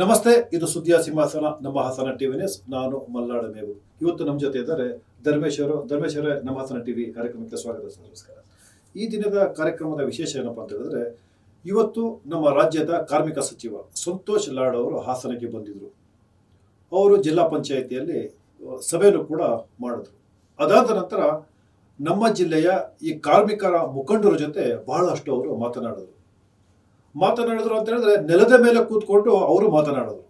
ನಮಸ್ತೆ, ಇದು ಸುದ್ದಿಯ ಸಿಂಹಾಸನ. ನಮ್ಮ ಹಾಸನ ಟಿವಿ ನ್ಯೂಸ್. ನಾನು ಮಲ್ಲಾಡ ಮೇವು. ಇವತ್ತು ನಮ್ಮ ಜೊತೆ ಇದ್ದಾರೆ ಧರ್ಮೇಶ್ ಅವರು ನಮ್ಮ ಹಾಸನ ಟಿವಿ ಕಾರ್ಯಕ್ರಮಕ್ಕೆ ಸ್ವಾಗತ ನಮಸ್ಕಾರ. ಈ ದಿನದ ಕಾರ್ಯಕ್ರಮದ ವಿಶೇಷ ಏನಪ್ಪ ಅಂತ ಹೇಳಿದ್ರೆ, ಇವತ್ತು ನಮ್ಮ ರಾಜ್ಯದ ಕಾರ್ಮಿಕ ಸಚಿವ ಸಂತೋಷ್ ಲಾಡ್ ಅವರು ಹಾಸನಕ್ಕೆ ಬಂದಿದ್ರು. ಅವರು ಜಿಲ್ಲಾ ಪಂಚಾಯಿತಿಯಲ್ಲಿ ಸಭೆಯನ್ನು ಕೂಡ ಮಾಡಿದ್ರು. ಅದಾದ ನಂತರ ನಮ್ಮ ಜಿಲ್ಲೆಯ ಈ ಕಾರ್ಮಿಕರ ಮುಖಂಡರ ಜೊತೆ ಬಹಳಷ್ಟು ಅವರು ಮಾತನಾಡಿದ್ರು. ಮಾತನಾಡಿದ್ರು ಅಂತ ಹೇಳಿದ್ರೆ ನೆಲದ ಮೇಲೆ ಕೂತ್ಕೊಂಡು ಅವರು ಮಾತನಾಡಿದ್ರು.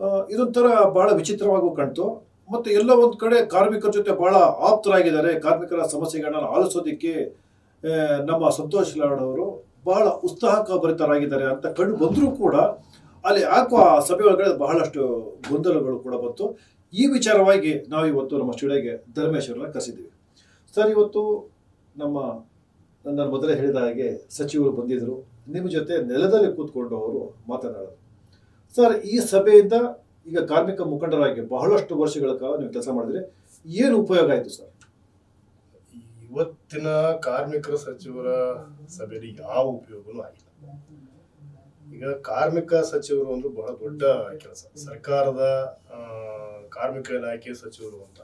ಆ, ಇದೊಂಥರ ಬಹಳ ವಿಚಿತ್ರವಾಗೂ ಕಾಣ್ತು ಮತ್ತೆ ಎಲ್ಲ ಒಂದು ಕಡೆ ಕಾರ್ಮಿಕರ ಜೊತೆ ಬಹಳ ಆಪ್ತರಾಗಿದ್ದಾರೆ. ಕಾರ್ಮಿಕರ ಸಮಸ್ಯೆಗಳನ್ನ ಆಲಿಸೋದಿಕ್ಕೆ ನಮ್ಮ ಸಂತೋಷ್ ಲಾಡ್ ಅವರು ಬಹಳ ಉತ್ಸಾಹಭರಿತರಾಗಿದ್ದಾರೆ ಅಂತ ಕಂಡು ಬಂದರೂ ಕೂಡ ಅಲ್ಲಿ ಹಾಕುವ ಸಭೆ ಒಳಗಡೆ ಬಹಳಷ್ಟು ಗೊಂದಲಗಳು ಕೂಡ ಬಂತು. ಈ ವಿಚಾರವಾಗಿ ನಾವು ಇವತ್ತು ನಮ್ಮ ಸ್ಟುಡಿಯೋಗೆ ಧರ್ಮೇಶ್ವರನ ಕರೆಸಿದ್ದೀವಿ. ಸರ್ ಇವತ್ತು ನಮ್ಮ ನಾನು ಮೊದಲೇ ಹೇಳಿದ ಹಾಗೆ ಸಚಿವರು ಬಂದಿದ್ರು. ನಿಮ್ಮ ಜೊತೆ ನೆಲದಲ್ಲಿ ಕೂತ್ಕೊಂಡು ಅವರು ಮಾತನಾಡೋದು. ಸರ್, ಈ ಸಭೆಯಿಂದ ಈಗ ಕಾರ್ಮಿಕ ಮುಖಂಡರಾಗಿ ಬಹಳಷ್ಟು ವರ್ಷಗಳ ಕಾಲ ನೀವು ಕೆಲಸ ಮಾಡಿದ್ರೆ ಏನು ಉಪಯೋಗ ಆಯಿತು ಸರ್? ಇವತ್ತಿನ ಕಾರ್ಮಿಕರ ಸಚಿವರ ಸಭೆಯಲ್ಲಿ ಯಾವ ಉಪಯೋಗನೂ ಆಗಿಲ್ಲ. ಈಗ ಕಾರ್ಮಿಕ ಸಚಿವರು ಅಂದ್ರೆ ಬಹಳ ದೊಡ್ಡ ಕೆಲಸ. ಸರ್ಕಾರದ ಕಾರ್ಮಿಕ ಇಲಾಖೆ ಸಚಿವರು ಅಂತ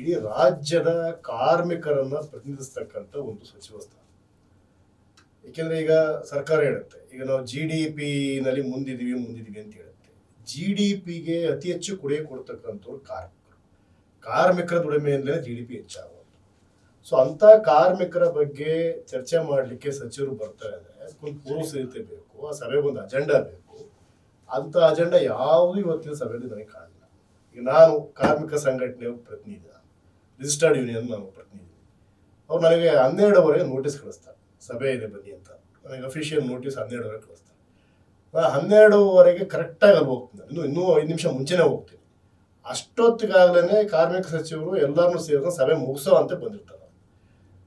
ಇಡೀ ರಾಜ್ಯದ ಕಾರ್ಮಿಕರನ್ನ ಪ್ರತಿನಿಧಿಸ್ತಕ್ಕಂಥ ಒಂದು ಸಚಿವ ಸ್ಥಾನ. ಏಕೆಂದ್ರೆ ಈಗ ಸರ್ಕಾರ ಹೇಳುತ್ತೆ, ಈಗ ನಾವು ಜಿ ಡಿ ಪಿ ನಲ್ಲಿ ಮುಂದಿದೀವಿ ಮುಂದಿದೀವಿ ಅಂತ ಹೇಳುತ್ತೆ. ಜಿ ಡಿ ಪಿಗೆ ಅತಿ ಹೆಚ್ಚು ಕೊಡುಗೆ ಕೊಡ್ತಕ್ಕಂಥವ್ರು ಕಾರ್ಮಿಕರು. ಕಾರ್ಮಿಕರ ದುಡಿಮೆಯಿಂದಲೇ ಜಿ ಡಿ ಪಿ ಹೆಚ್ಚಾಗೋದು ಸೊ ಅಂತ ಕಾರ್ಮಿಕರ ಬಗ್ಗೆ ಚರ್ಚೆ ಮಾಡಲಿಕ್ಕೆ ಸಚಿವರು ಬರ್ತಾರೆ ಅಂದ್ರೆ ಪೂರ್ವ ಸಿದ್ಧತೆ ಬೇಕು, ಆ ಸಭೆಗೆ ಒಂದು ಅಜೆಂಡಾ ಬೇಕು. ಅಂತ ಅಜೆಂಡಾ ಯಾವುದು ಇವತ್ತಿನ ಸಭೆಯಲ್ಲಿ ನನಗೆ ಕಾಣಲಿಲ್ಲ. ಈಗ ನಾನು ಕಾರ್ಮಿಕ ಸಂಘಟನೆಯ ಪ್ರತಿನಿಧಿ. ರಿಜಿಸ್ಟರ್ಡ್ ಯೂನಿಯನ್ ನಾನು ಪ್ರತಿನಿಧಿ ಅವ್ರು ನನಗೆ ಹನ್ನೆರಡುವರೆಗೆ ನೋಟಿಸ್ ಕಳಿಸ್ತಾರೆ. ಸಭೆ ಇದೆ ಬನ್ನಿ ಅಂತ. ನನಗೆ ಅಫಿಷಿಯಲ್ ನೋಟಿಸ್ ಹನ್ನೆರಡುವರೆಗೆ ಕಳಿಸ್ತಾರೆ. ನಾನು ಹನ್ನೆರಡುವರೆಗೆ ಕರೆಕ್ಟಾಗಿ ಅಲ್ಲಿ ಹೋಗ್ತೀನಿ ಇನ್ನು, ಇನ್ನೂ ಐದು ನಿಮಿಷ ಮುಂಚೆನೇ ಹೋಗ್ತೀನಿ. ಅಷ್ಟೊತ್ತಿಗಾಗಲೇ ಕಾರ್ಮಿಕ ಸಚಿವರು ಎಲ್ಲರನ್ನೂ ಸೇರಿದ ಸಭೆ ಮುಗಿಸೋ ಅಂತ ಬಂದಿರ್ತಾರೆ.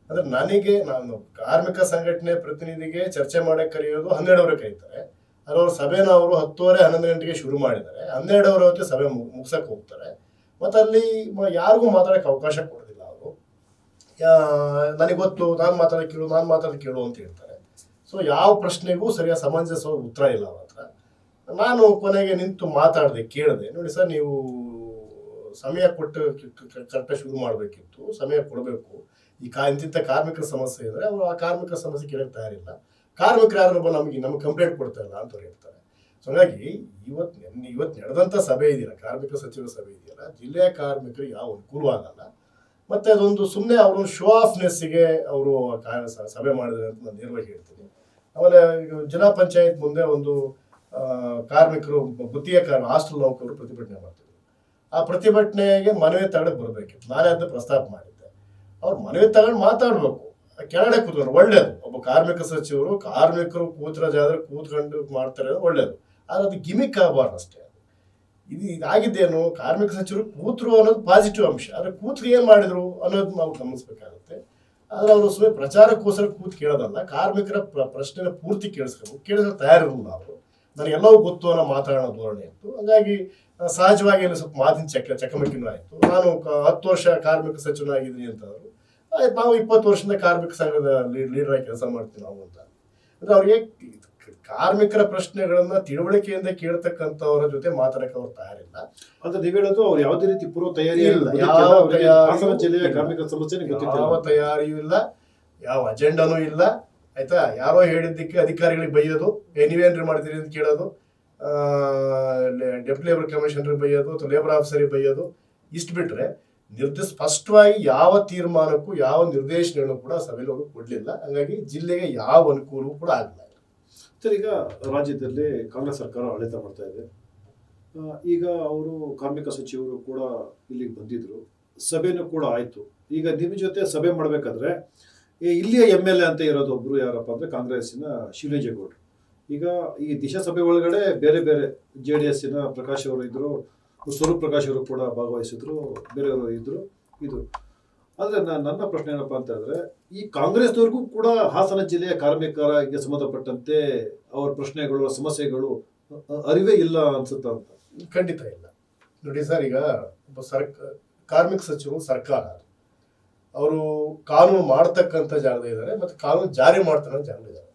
ಅಂದ್ರೆ ನನಗೆ ನಾನು ಕಾರ್ಮಿಕ ಸಂಘಟನೆ ಪ್ರತಿನಿಧಿಗೆ ಚರ್ಚೆ ಮಾಡಕ್ಕೆ ಕರೆಯೋದು ಹನ್ನೆರಡುವರೆ ಕರೀತಾರೆ. ಅವ್ರ ಸಭೆನ ಅವರು ಹತ್ತುವರೆ ಹನ್ನೊಂದು ಗಂಟೆಗೆ ಶುರು ಮಾಡಿದ್ದಾರೆ. ಹನ್ನೆರಡುವರೆ ಹೊತ್ತಿಗೆ ಸಭೆ ಮುಗ್- ಮುಗ್ಸಕ್ಕೆ ಹೋಗ್ತಾರೆ. ಮತ್ತೆ ಅಲ್ಲಿ ಯಾರಿಗೂ ಮಾತಾಡಕ್ಕೆ ಅವಕಾಶ ಕೊಡೋದಿಲ್ಲ ಅವರು. ನನಗೆ ಗೊತ್ತು, ನಾನು ಮಾತಾಡೋ ಕೇಳು, ನಾನು ಮಾತಾಡೋ ಕೇಳು ಅಂತ ಹೇಳ್ತಾರೆ. ಸೊ ಯಾವ ಪ್ರಶ್ನೆಗೂ ಸರಿಯಾಗಿ ಸಮಂಜಸವಾದ ಉತ್ತರ ಇಲ್ಲ ಅವ್ರ ಹತ್ರ. ನಾನು ಕೊನೆಗೆ ನಿಂತು ಮಾತಾಡಿದೆ, ಕೇಳಿದೆ. ನೋಡಿ ಸರ್, ನೀವು ಸಮಯ ಕೊಟ್ಟು ಕರೆಕ್ಟಾಗಿ ಶುರು ಮಾಡಬೇಕಿತ್ತು, ಸಮಯ ಕೊಡಬೇಕು. ಈ ಕಾ ಇಂತಿಂಥ ಕಾರ್ಮಿಕರ ಸಮಸ್ಯೆ ಇದ್ದರೆ ಅವರು ಆ ಕಾರ್ಮಿಕರ ಸಮಸ್ಯೆ ಕೇಳಕ್ಕೆ ತಯಾರಿಲ್ಲ. ಕಾರ್ಮಿಕರು ಯಾರು ನಮಗೆ, ನಮ್ಗೆ ಕಂಪ್ಲೇಂಟ್ ಕೊಡ್ತಾ ಇಲ್ಲ ಅಂತ ಹೇಳ್ತಾರೆ. ಸೊ ಹಾಗಾಗಿ ಇವತ್ತು ಇವತ್ತು ನಡೆದಂಥ ಸಭೆ ಇದೆಯಲ್ಲ, ಕಾರ್ಮಿಕ ಸಚಿವರ ಸಭೆ ಇದೆಯಲ್ಲ, ಜಿಲ್ಲೆಯ ಕಾರ್ಮಿಕರಿಗೆ ಯಾವ ಅನುಕೂಲವಾಗಲ್ಲ. ಮತ್ತೆ ಅದೊಂದು ಸುಮ್ಮನೆ ಅವರು ಶೋ ಆಫ್ನೆಸ್ಸಿಗೆ ಅವರು ಸಭೆ ಮಾಡಿದ್ರೆ ಅಂತ ನಾನು ನೇರವಾಗಿ ಹೇಳ್ತೀನಿ. ಆಮೇಲೆ ಜಿಲ್ಲಾ ಪಂಚಾಯತ್ ಮುಂದೆ ಒಂದು ಕಾರ್ಮಿಕರು, ಗುತ್ತಿಗೆ ಕಾರ್ ಹಾಸ್ಟೆಲ್ ನೌಕರರು ಪ್ರತಿಭಟನೆ ಮಾಡ್ತಿದ್ರು. ಆ ಪ್ರತಿಭಟನೆಗೆ ಮನವಿ ತಗೊಂಡು ಬರಬೇಕಿತ್ತು. ನಾನೇ ಅಂತ ಪ್ರಸ್ತಾಪ ಮಾಡಿದ್ದೆ. ಅವ್ರು ಮನವಿ ತಗೊಂಡು ಮಾತಾಡಬೇಕು. ಕೆಳಗಡೆ ಕೂತ್ಕೊಂಡು ಒಳ್ಳೇದು. ಒಬ್ಬ ಕಾರ್ಮಿಕ ಸಚಿವರು, ಕಾರ್ಮಿಕರು ಕೂತ್ರ ಜಾದ್ರೆ ಕೂತ್ಕೊಂಡು ಮಾಡ್ತಾರೆ ಒಳ್ಳೇದು. ಆದ್ರೆ ಅದು ಗಿಮಿಕ್ ಆಗಬಾರ್ದು ಅಷ್ಟೇ ಇದು ಇದಾಗಿದ್ದೇನು ಕಾರ್ಮಿಕ ಸಚಿವರು ಕೂತರು ಅನ್ನೋದು ಪಾಸಿಟಿವ್ ಅಂಶ. ಆದರೆ ಕೂತ್ರು ಏನು ಮಾಡಿದ್ರು ಅನ್ನೋದು ನಾವು ಗಮನಿಸ್ಬೇಕಾಗುತ್ತೆ. ಆದರೆ ಅವರು ಸುಮ್ಮನೆ ಪ್ರಚಾರಕ್ಕೋಸ್ಕರ ಕೂತ್ ಕೇಳೋದಲ್ಲ, ಕಾರ್ಮಿಕರ ಪ್ರ- ಪ್ರಶ್ನೆನ ಪೂರ್ತಿ ಕೇಳಿಸ್ಬೇಕು. ಕೇಳಿದ್ರೆ ತಯಾರಿರಲ್ಲ ಅವರು ನನಗೆಲ್ಲವೂ ಗೊತ್ತು ಅನ್ನೋ ಮಾತಾಡೋ ಧೋರಣೆ ಇತ್ತು. ಹಾಗಾಗಿ ಸಹಜವಾಗಿ ಅಲ್ಲಿ ಸ್ವಲ್ಪ ಮಾತಿನ ಚಕ ಚಕಮಕಿನೂ ಆಯಿತು. ನಾನು ಹತ್ತು ವರ್ಷ ಕಾರ್ಮಿಕ ಸಚಿವನಾಗಿದ್ದೀನಿ ಅವರು ಆಯ್ತು, ನಾವು ಇಪ್ಪತ್ತು ವರ್ಷದಿಂದ ಕಾರ್ಮಿಕ ಸಂಘದ ಲೀಡರ್ ಆಗಿ ಕೆಲಸ ಮಾಡ್ತೀವಿ ನಾವು ಅಂತ ಅಂದರೆ ಅವ್ರಿಗೆ ಕಾರ್ಮಿಕರ ಪ್ರಶ್ನೆಗಳನ್ನ ತಿಳುವಳಿಕೆಯಿಂದ ಕೇಳ್ತಕ್ಕಂಥವರ ಜೊತೆ ಮಾತಾಡಕ್ಕೆ ಅವ್ರು ತಯಾರಿಲ್ಲ. ಅಂತ ನೀವು ಹೇಳೋದು ಅವ್ರು ಯಾವುದೇ ರೀತಿ ಪೂರ್ವ ತಯಾರಿ ಇಲ್ಲ, ಯಾವ ಜಿಲ್ಲೆಯ. ಕಾರ್ಮಿಕ ಸಮಸ್ಯೆ ಯಾವ ತಯಾರಿಯೂ ಇಲ್ಲ ಯಾವ ಅಜೆಂಡಾನೂ ಇಲ್ಲ. ಆಯ್ತಾ? ಯಾರೋ ಹೇಳಿದ್ದಕ್ಕೆ ಅಧಿಕಾರಿಗಳಿಗೆ ಬೈಯೋದು ಏ ನೀವೇನ್ರಿ ಮಾಡ್ತೀರಿ? ಅಂತ ಕೇಳೋದು ಡೆಪ್ಟಿ ಲೇಬರ್ ಕಮಿಷನರ್ ಬೈಯೋದು ಅಥವಾ ಲೇಬರ್ ಆಫೀಸರಿಗೆ ಬೈಯೋದು ಇಷ್ಟು ಬಿಟ್ರೆ ನಿರ್ದಿ ಸ್ಪಷ್ಟವಾಗಿ ಯಾವ ತೀರ್ಮಾನಕ್ಕೂ ಯಾವ ನಿರ್ದೇಶನಗಳು ಕೂಡ ಸಭೆಯಲ್ಲಿ ಅವರು ಕೊಡಲಿಲ್ಲ. ಹಾಗಾಗಿ ಜಿಲ್ಲೆಗೆ ಯಾವ ಅನುಕೂಲವೂ ಕೂಡ ಆಗಲಿಲ್ಲ. ಈಗ ರಾಜ್ಯದಲ್ಲಿ ಕಾಂಗ್ರೆಸ್ ಸರ್ಕಾರ ಆಡಳಿತ ಮಾಡ್ತಾ ಇದೆ. ಈಗ ಅವರು ಕಾರ್ಮಿಕ ಸಚಿವರು ಕೂಡ ಇಲ್ಲಿಗೆ ಬಂದಿದ್ರು. ಸಭೆನೂ ಕೂಡ ಆಯ್ತು. ಈಗ ನಿಮ್ಮ ಜೊತೆ ಸಭೆ ಮಾಡಬೇಕಾದ್ರೆ ಇಲ್ಲಿಯ ಎಂ ಎಲ್ ಎ ಅಂತ ಇರೋದು ಒಬ್ಬರು ಯಾರಪ್ಪ ಅಂದ್ರೆ ಕಾಂಗ್ರೆಸ್ಸಿನ ಶಿವಲಿಂಗೇಗೌಡರು ಈಗ ಈ ದಿಶಾ ಸಭೆ ಒಳಗಡೆ ಬೇರೆ ಬೇರೆ ಜೆ ಡಿ ಎಸ್ಸಿನ ಪ್ರಕಾಶ್ ಅವರು ಇದ್ದರು ಸ್ವರೂಪ್ ಪ್ರಕಾಶ್ ಅವರು ಕೂಡ ಭಾಗವಹಿಸಿದ್ರು ಬೇರೆಯವರು ಇದ್ದರು ಇದು ಆದ್ರೆ ನನ್ನ ಪ್ರಶ್ನೆ ಏನಪ್ಪಾ ಅಂತ ಹೇಳಿದ್ರೆ, ಈ ಕಾಂಗ್ರೆಸ್ನವ್ರಿಗೂ ಕೂಡ ಹಾಸನ ಜಿಲ್ಲೆಯ ಕಾರ್ಮಿಕರಿಗೆ ಸಂಬಂಧಪಟ್ಟಂತೆ ಅವರ ಪ್ರಶ್ನೆಗಳು, ಸಮಸ್ಯೆಗಳು ಅರಿವೇ ಇಲ್ಲ ಅನ್ಸುತ್ತ ಖಂಡಿತ ಇಲ್ಲ. ನೋಡಿ ಸರ್, ಈಗ ಒಬ್ಬ ಸರ್ಕ, ಕಾರ್ಮಿಕ ಸಚಿವರು ಸರ್ಕಾರ. ಅವರು ಕಾನೂನು ಮಾಡ್ತಕ್ಕಂಥ ಜಾಗದ ಇದ್ದಾರೆ, ಮತ್ತು ಕಾನೂನು ಜಾರಿ ಮಾಡ್ತಕ್ಕಂಥ ಜಾಗದ ಇದ್ದಾರೆ.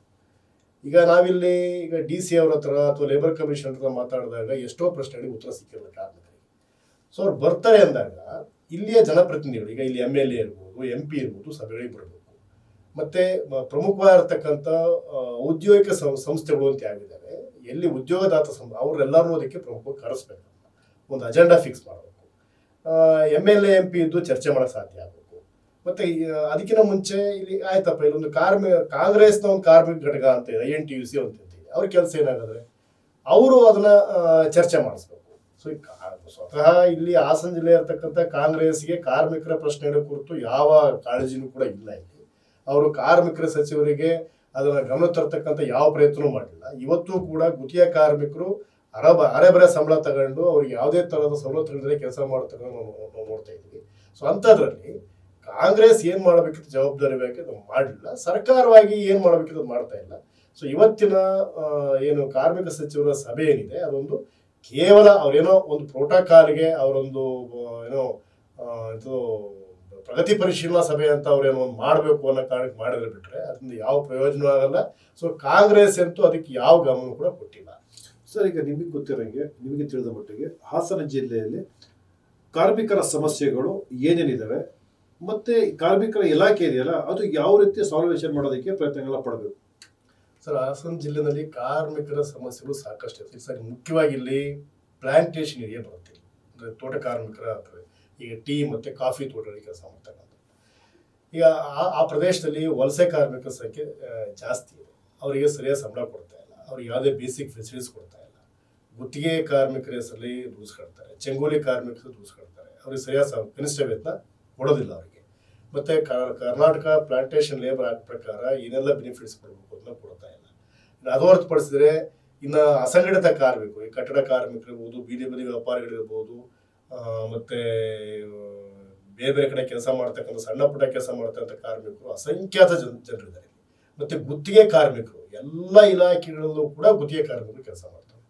ಈಗ ನಾವಿಲ್ಲಿ ಈಗ ಡಿ ಸಿ ಅವ್ರ ಹತ್ರ ಅಥವಾ ಲೇಬರ್ ಕಮಿಷನ್ ಹತ್ರ ಮಾತಾಡಿದಾಗ ಎಷ್ಟೋ ಪ್ರಶ್ನೆಗಳಿಗೆ ಉತ್ತರ ಸಿಕ್ಕಿರಲ್ಲ ಕಾರ್ಮಿಕರಿಗೆ. ಸೊ ಅವ್ರು ಬರ್ತಾರೆ ಅಂದಾಗ ಇಲ್ಲಿಯ ಜನಪ್ರತಿನಿಧಿಗಳು, ಈಗ ಇಲ್ಲಿ ಎಂ ಎಲ್ ಎ ಇರ್ಬೋದು ಎಂ ಪಿ ಇರ್ಬೋದು, ಸಭೆಗಳಿಗೆ ಬರಬೇಕು. ಮತ್ತೆ ಪ್ರಮುಖವಾಗಿರ್ತಕ್ಕಂಥ ಔದ್ಯೋಗಿಕ ಸಂಸ್ಥೆಗಳು ಅಂತ ಯಾವಿದ್ದಾರೆ ಎಲ್ಲಿ ಉದ್ಯೋಗದಾತ ಸಂ ಅವರೆಲ್ಲರೂ ಅದಕ್ಕೆ ಪ್ರಮುಖವಾಗಿ ಕರೆಸ್ಬೇಕು. ಒಂದು ಅಜೆಂಡಾ ಫಿಕ್ಸ್ ಮಾಡಬೇಕು. ಎಂ ಎಲ್ ಎಂ ಪಿ ಇದ್ದು ಚರ್ಚೆ ಮಾಡೋಕ್ಕೆ ಸಾಧ್ಯ ಆಗಬೇಕು. ಮತ್ತೆ ಅದಕ್ಕಿಂತ ಮುಂಚೆ ಇಲ್ಲಿ ಆಯ್ತಪ್ಪ, ಇಲ್ಲೊಂದು ಕಾರ್ಮಿ, ಕಾಂಗ್ರೆಸ್ನ ಒಂದು ಕಾರ್ಮಿಕ ಘಟಕ ಅಂತ ಇದೆ I N T U C ಅಂತ ಅವ್ರ ಕೆಲಸ ಏನಾಗಿದ್ರೆ, ಅವರು ಅದನ್ನ ಚರ್ಚೆ ಮಾಡಿಸ್ಬೇಕು. ಸೊ ಸ್ವತಃ ಇಲ್ಲಿ ಹಾಸನ ಜಿಲ್ಲೆ ಇರತಕ್ಕಂಥ ಕಾಂಗ್ರೆಸ್ಗೆ ಕಾರ್ಮಿಕರ ಪ್ರಶ್ನೆಗಳ ಕುರಿತು ಯಾವ ಕಾಳಜಿನೂ ಕೂಡ ಇಲ್ಲ ಇಲ್ಲಿ. ಅವರು ಕಾರ್ಮಿಕರ ಸಚಿವರಿಗೆ ಅದನ್ನ ಗಮನ ತರ್ತಕ್ಕಂಥ ಯಾವ ಪ್ರಯತ್ನವೂ ಮಾಡಿಲ್ಲ. ಇವತ್ತು ಕೂಡ ಗುತಿಯ ಕಾರ್ಮಿಕರು ಅರಬ ಅರೆಬರೆ ಸಂಬಳ ತಗೊಂಡು ಅವ್ರಿಗೆ ಯಾವುದೇ ತರಹದ ಸವಲತ್ತುಗಳಿಲ್ಲದೆ ಕೆಲಸ ಮಾಡ್ತಕ್ಕಂಥ ನಾವು ನೋಡ್ತಾ ಇದ್ದೀವಿ. ಸೊ, ಅಂಥದ್ರಲ್ಲಿ ಕಾಂಗ್ರೆಸ್ ಏನು ಮಾಡಬೇಕಿತ್ತು ಜವಾಬ್ದಾರಿ ಬೇಕಿತ್ತು ಮಾಡಲಿಲ್ಲ. ಸರ್ಕಾರವಾಗಿ ಏನು ಮಾಡಬೇಕಿತ್ತು ಅದು ಮಾಡ್ತಾ ಇಲ್ಲ. ಸೊ, ಇವತ್ತಿನ ಏನು ಕಾರ್ಮಿಕ ಸಚಿವರ ಸಭೆ ಏನಿದೆ, ಅದೊಂದು ಕೇವಲ ಅವರೇನೋ ಒಂದು ಪ್ರೋಟೋಕಾಲ್ಗೆ ಅವರೊಂದು ಏನೋ ಇದು ಪ್ರಗತಿ ಪರಿಶೀಲನಾ ಸಭೆ ಅಂತ ಅವ್ರೇನೋ ಒಂದು ಮಾಡಬೇಕು ಅನ್ನೋ ಕಾರಣಕ್ಕೆ ಮಾಡಿದ್ರೆ ಬಿಟ್ಟರೆ ಅದರಿಂದ ಯಾವ ಪ್ರಯೋಜನ ಆಗಲ್ಲ. ಸೊ, ಕಾಂಗ್ರೆಸ್ ಅಂತೂ ಅದಕ್ಕೆ ಯಾವ ಗಮನ ಕೂಡ ಕೊಟ್ಟಿಲ್ಲ. ಸರ್, ಈಗ ನಿಮಗೆ ಗೊತ್ತಿರೋಂಗೆ, ನಿಮಗೆ ತಿಳಿದ ಮಟ್ಟಿಗೆ ಹಾಸನ ಜಿಲ್ಲೆಯಲ್ಲಿ ಕಾರ್ಮಿಕರ ಸಮಸ್ಯೆಗಳು ಏನೇನಿದ್ದಾವೆ ಮತ್ತೆ ಕಾರ್ಮಿಕರ ಇಲಾಖೆ ಇದೆಯಲ್ಲ, ಅದು ಯಾವ ರೀತಿ ಸಾಲ್ವೇಷನ್ ಮಾಡೋದಕ್ಕೆ ಪ್ರಯತ್ನಗಳ ಪಡಬೇಕು? ಸರ್, ಹಾಸನ ಜಿಲ್ಲೆನಲ್ಲಿ ಕಾರ್ಮಿಕರ ಸಮಸ್ಯೆಗಳು ಸಾಕಷ್ಟು ಇದೆ ಸರ್, ಮುಖ್ಯವಾಗಿ ಇಲ್ಲಿ ಪ್ಲಾಂಟೇಶನ್ ಏರಿಯಾ ಬರುತ್ತೆ. ಅಂದರೆ ತೋಟ ಕಾರ್ಮಿಕರ ಅಥವಾ ಈಗ ಟೀ ಮತ್ತು ಕಾಫಿ ತೋಟಗಳಿಗೆ ಕೆಲಸ ಮಾಡ್ತಕ್ಕಂಥ ಈಗ ಆ ಪ್ರದೇಶದಲ್ಲಿ ವಲಸೆ ಕಾರ್ಮಿಕರ ಸಂಖ್ಯೆ ಜಾಸ್ತಿ ಇದೆ. ಅವರಿಗೆ ಸರಿಯಾದ ಸಂಬಳ ಕೊಡ್ತಾ ಇಲ್ಲ. ಅವ್ರಿಗೆ ಯಾವುದೇ ಬೇಸಿಕ್ ಫೆಸಿಲಿಟೀಸ್ ಕೊಡ್ತಾ ಇಲ್ಲ. ಗುತ್ತಿಗೆ ಕಾರ್ಮಿಕರ ಹೆಸರಲ್ಲಿ ರೂಲ್ಸ್ ಕಟ್ತಾರೆ ಚೆಂಗೋಲಿ ಕಾರ್ಮಿಕರು ರೂಲ್ಸ್ ಕಟ್ತಾರೆ ಅವ್ರಿಗೆ ಸರಿಯಾದ ಕನಿಷ್ಠ ವೇತನ ಕೊಡೋದಿಲ್ಲ ಅವರಿಗೆ. ಮತ್ತೆ ಕರ್ನಾಟಕ ಪ್ಲಾಂಟೇಶನ್ ಲೇಬರ್ ಆಕ್ಟ್ ಪ್ರಕಾರ ಏನೆಲ್ಲ ಬೆನಿಫಿಟ್ಸ್ ಕೊಡಬೇಕು ಅದನ್ನ ಕೊಡ್ತಾ ಇಲ್ಲ. ಅದು ಹೊರತುಪಡಿಸಿದ್ರೆ ಇನ್ನು ಅಸಂಘಟಿತ ಕಾರ್ಮಿಕರು ಈ ಕಟ್ಟಡ ಕಾರ್ಮಿಕರಿರ್ಬೋದು, ಬೀದಿ ಬದಿ ವ್ಯಾಪಾರಿಗಳಿರ್ಬೋದು ಮತ್ತೆ ಬೇರೆ ಬೇರೆ ಕಡೆ ಕೆಲಸ ಮಾಡ್ತಕ್ಕಂಥ ಸಣ್ಣ ಪುಟ್ಟ ಕೆಲಸ ಮಾಡ್ತಕ್ಕಂಥ ಕಾರ್ಮಿಕರು, ಅಸಂಖ್ಯಾತ ಜನ, ಜನರಿದ್ದಾರೆ ಮತ್ತೆ ಗುತ್ತಿಗೆ ಕಾರ್ಮಿಕರು, ಎಲ್ಲ ಇಲಾಖೆಗಳಲ್ಲೂ ಕೂಡ ಗುತ್ತಿಗೆ ಕಾರ್ಮಿಕರು ಕೆಲಸ ಮಾಡ್ತಾರೆ.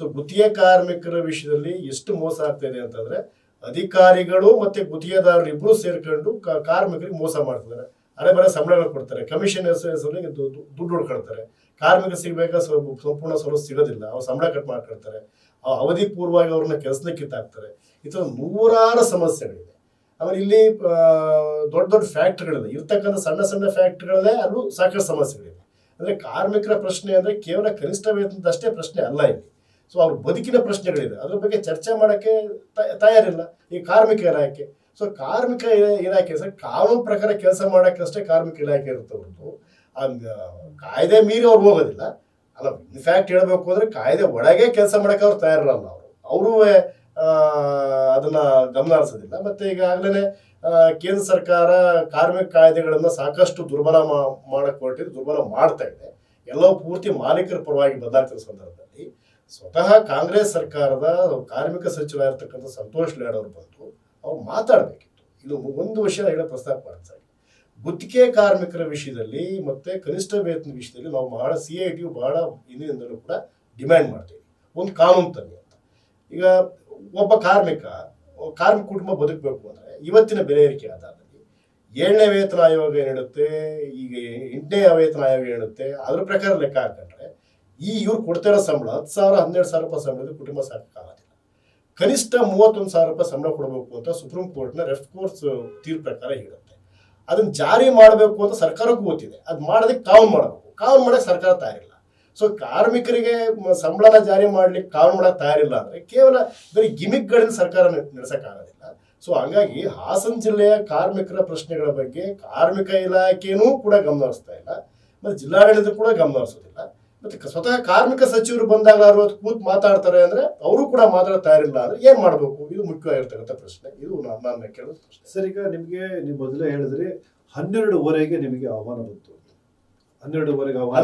ಸೊ ಗುತ್ತಿಗೆ ಕಾರ್ಮಿಕರ ವಿಷಯದಲ್ಲಿ ಎಷ್ಟು ಮೋಸ ಆಗ್ತಾ ಇದೆ ಅಂತಂದ್ರೆ ಅಧಿಕಾರಿಗಳು ಮತ್ತೆ ಗುತ್ತಿಗೆದಾರರು ಇಬ್ರು ಸೇರ್ಕೊಂಡು ಕಾರ್ಮಿಕರಿಗೆ ಮೋಸ ಮಾಡ್ತಿದ್ದಾರೆ. ಅರೆ ಬರ ಸಂಬಳಗಳು ಕೊಡ್ತಾರೆ. ಕಮಿಷನ್ ಹೆಸರಲ್ಲಿ ದುಡ್ಡು ಹೊಡ್ಕೊಳ್ತಾರೆ. ಕಾರ್ಮಿಕ ಸ್ವಲ್ಪ ಸಂಪೂರ್ಣ ಸೌಲಭ್ಯ ಸಿಗೋದಿಲ್ಲ. ಅವ್ರು ಸಂಬಳ ಕಟ್ ಮಾಡ್ಕೊಳ್ತಾರೆ. ಅವಧಿ ಪೂರ್ವವಾಗಿ ಅವ್ರನ್ನ ಕೆಲಸದ ಕಿತ್ತಾಕ್ತಾರೆ. ಈ ಥರ ನೂರಾರು ಸಮಸ್ಯೆಗಳಿದೆ. ಆಮೇಲೆ ಇಲ್ಲಿ ದೊಡ್ಡ ದೊಡ್ಡ ಫ್ಯಾಕ್ಟ್ರಿಗಳಿದೆ. ಇರ್ತಕ್ಕಂಥ ಸಣ್ಣ ಸಣ್ಣ ಫ್ಯಾಕ್ಟ್ರಿಗಳಲ್ಲೇ ಅಲ್ಲೂ ಸಾಕಷ್ಟು ಸಮಸ್ಯೆಗಳಿವೆ ಅಂದ್ರೆ ಕಾರ್ಮಿಕರ ಪ್ರಶ್ನೆ ಅಂದ್ರೆ ಕೇವಲ ಕನಿಷ್ಠ ವೇತನದಷ್ಟೇ ಪ್ರಶ್ನೆ ಅಲ್ಲ ಇಲ್ಲಿ. ಸೊ ಅವ್ರ ಬದುಕಿನ ಪ್ರಶ್ನೆಗಳಿದೆ. ಅದ್ರ ಬಗ್ಗೆ ಚರ್ಚೆ ಮಾಡೋಕ್ಕೆ ತಯಾರಿಲ್ಲ. ಈ ಕಾರ್ಮಿಕ ಇಲಾಖೆ. ಸೊ ಕಾರ್ಮಿಕ ಇಲಾಖೆ ಸರ್ ಕಾನೂನು ಪ್ರಕಾರ ಕೆಲಸ ಮಾಡೋಕ್ಕಷ್ಟೇ ಕಾರ್ಮಿಕ ಇಲಾಖೆ ಇರುತ್ತೆ ಹೊರತು. ಕಾಯ್ದೆ ಮೀರಿ ಅವ್ರು ಹೋಗೋದಿಲ್ಲ. ಅಲ್ಲ ಇನ್ಫ್ಯಾಕ್ಟ್ ಹೇಳಬೇಕು ಅಂದ್ರೆ ಕಾಯ್ದೆ ಒಳಗೆ ಕೆಲಸ ಮಾಡಕ್ಕೆ ಅವ್ರು ತಯಾರಿರಲ್ಲ ಅವರು. ಅವರು ಅದನ್ನ ಗಮನ ಹರಿಸೋದಿಲ್ಲ ಮತ್ತೆ ಈಗಾಗಲೇ ಕೇಂದ್ರ ಸರ್ಕಾರ ಕಾರ್ಮಿಕ ಕಾಯ್ದೆಗಳನ್ನ ಸಾಕಷ್ಟು ದುರ್ಬಲ ಮಾ- ಮಾಡಕ್ ಹೊರಟಿದ್ದು ದುರ್ಬಲ ಮಾಡ್ತಾ ಇದೆ. ಎಲ್ಲವೂ ಪೂರ್ತಿ ಮಾಲೀಕರ ಪರವಾಗಿ ಬದಲಾಗ್ತಿರೋ ಸಂದರ್ಭದಲ್ಲಿ ಸ್ವತಃ ಕಾಂಗ್ರೆಸ್ ಸರ್ಕಾರದ ಕಾರ್ಮಿಕ ಸಚಿವ ಇರತಕ್ಕಂಥ ಸಂತೋಷ್ ಲಾಡ್ ಅವರು ಬಂದು ಅವ್ರು ಮಾತಾಡಬೇಕಿತ್ತು. ಇದು ಒಂದು ವರ್ಷ ಹೇಳೋ ಪ್ರಸ್ತಾಪ ಮಾಡ್ತಾರೆ ಗುತ್ತಿಗೆ ಕಾರ್ಮಿಕರ ವಿಷಯದಲ್ಲಿ ಮತ್ತೆ ಕನಿಷ್ಠ ವೇತನ ವಿಷಯದಲ್ಲಿ ನಾವು ಬಹಳ ಸಿ ಐ ಟಿ ಬಹಳ ಹಿಂದಿನಿಂದಲೂ ಕೂಡ ಡಿಮ್ಯಾಂಡ್ ಮಾಡ್ತೀವಿ. ಒಂದು ಕಾನೂನು ತನ್ನಿ ಅಂತ. ಈಗ ಒಬ್ಬ ಕಾರ್ಮಿಕ ಕಾರ್ಮಿಕ ಕುಟುಂಬ ಬದುಕಬೇಕು ಅಂದರೆ ಇವತ್ತಿನ ಬೆಲೆ ಏರಿಕೆ ಆಧಾರದಲ್ಲಿ ಏಳನೇ ವೇತನ ಆಯೋಗ ಏನಿಡುತ್ತೆ ಈಗ ಎಂಟನೇ ವೇತನ ಆಯೋಗ ಏನಿಡುತ್ತೆ ಅದ್ರ ಪ್ರಕಾರ ಲೆಕ್ಕ ಹಾಕೊಂಡ್ರೆ ಈ ಇವ್ರು ಕೊಡ್ತಿರೋ ಸಂಬಳ ಹತ್ತು ಸಾವಿರ, ಹನ್ನೆರಡು ಸಾವಿರ ರೂಪಾಯಿ ಸಂಬಳದ ಕುಟುಂಬ ಸಾಕಾಗೋದಿಲ್ಲ. ಕನಿಷ್ಠ ಮೂವತ್ತೊಂದು ಸಾವಿರ ರೂಪಾಯಿ ಸಂಬಳ ಕೊಡಬೇಕು ಅಂತ ಸುಪ್ರೀಂ ಕೋರ್ಟ್ನ ರೆಫ್ ಕೋರ್ಸ್ ತೀರ್ಪು ಪ್ರಕಾರ ಹೇಳುತ್ತೆ. ಅದನ್ನ ಜಾರಿ ಮಾಡಬೇಕು ಅಂತ ಸರ್ಕಾರಕ್ಕೂ ಗೊತ್ತಿದೆ. ಅದು ಮಾಡೋದಕ್ಕೆ ಕಾನೂನು ಮಾಡಬೇಕು. ಕಾನೂನು ಮಾಡಕ್ಕೆ ಸರ್ಕಾರ ತಯಾರಿಲ್ಲ. ಸೊ ಕಾರ್ಮಿಕರಿಗೆ ಸಂಬಳನ ಜಾರಿ ಮಾಡ್ಲಿಕ್ಕೆ ಕಾನೂನು ಮಾಡಕ್ಕೆ ತಯಾರಿಲ್ಲ ಅಂದ್ರೆ ಕೇವಲ ಬರೀ ಗಿಮಿಕ್ಗಳಿಂದ ಸರ್ಕಾರ ನಡೆಸಕ್ಕಾಗೋದಿಲ್ಲ. ಸೊ ಹಾಗಾಗಿ ಹಾಸನ ಜಿಲ್ಲೆಯ ಕಾರ್ಮಿಕರ ಪ್ರಶ್ನೆಗಳ ಬಗ್ಗೆ ಕಾರ್ಮಿಕ ಇಲಾಖೆನೂ ಕೂಡ ಗಮನ ಹರಿಸ್ತಾ ಇಲ್ಲ. ಮತ್ತೆ ಜಿಲ್ಲಾಡಳಿತ ಕೂಡ ಗಮನ ಹರಿಸೋದಿಲ್ಲ. ಮತ್ತೆ ಸ್ವತಃ ಕಾರ್ಮಿಕ ಸಚಿವರು ಬಂದಾಗ ಅರವತ್ತು ಕೂತ್ ಮಾತಾಡ್ತಾರೆ ಅಂದ್ರೆ ಅವರು ಕೂಡ ಮಾತ್ರ ತಯಾರಿಲ್ಲ ಅಂದ್ರೆ ಏನ್ ಮಾಡ್ಬೇಕು? ಇದು ಮುಖ್ಯವಾಗಿರ್ತಕ್ಕಂಥ ಪ್ರಶ್ನೆ. ಇದು ನಾನು ಕೇಳೋದು ಪ್ರಶ್ನೆ. ಸರ್ ಈಗ ನಿಮಗೆ ನೀವು ಮೊದಲೇ ಹೇಳಿದ್ರಿ ಹನ್ನೆರಡುವರೆಗೆ ನಿಮಗೆ ಆಹ್ವಾನ ಬಂತು. ಹನ್ನೆರಡುವರೆಗೆ ಆಹ್ವಾನ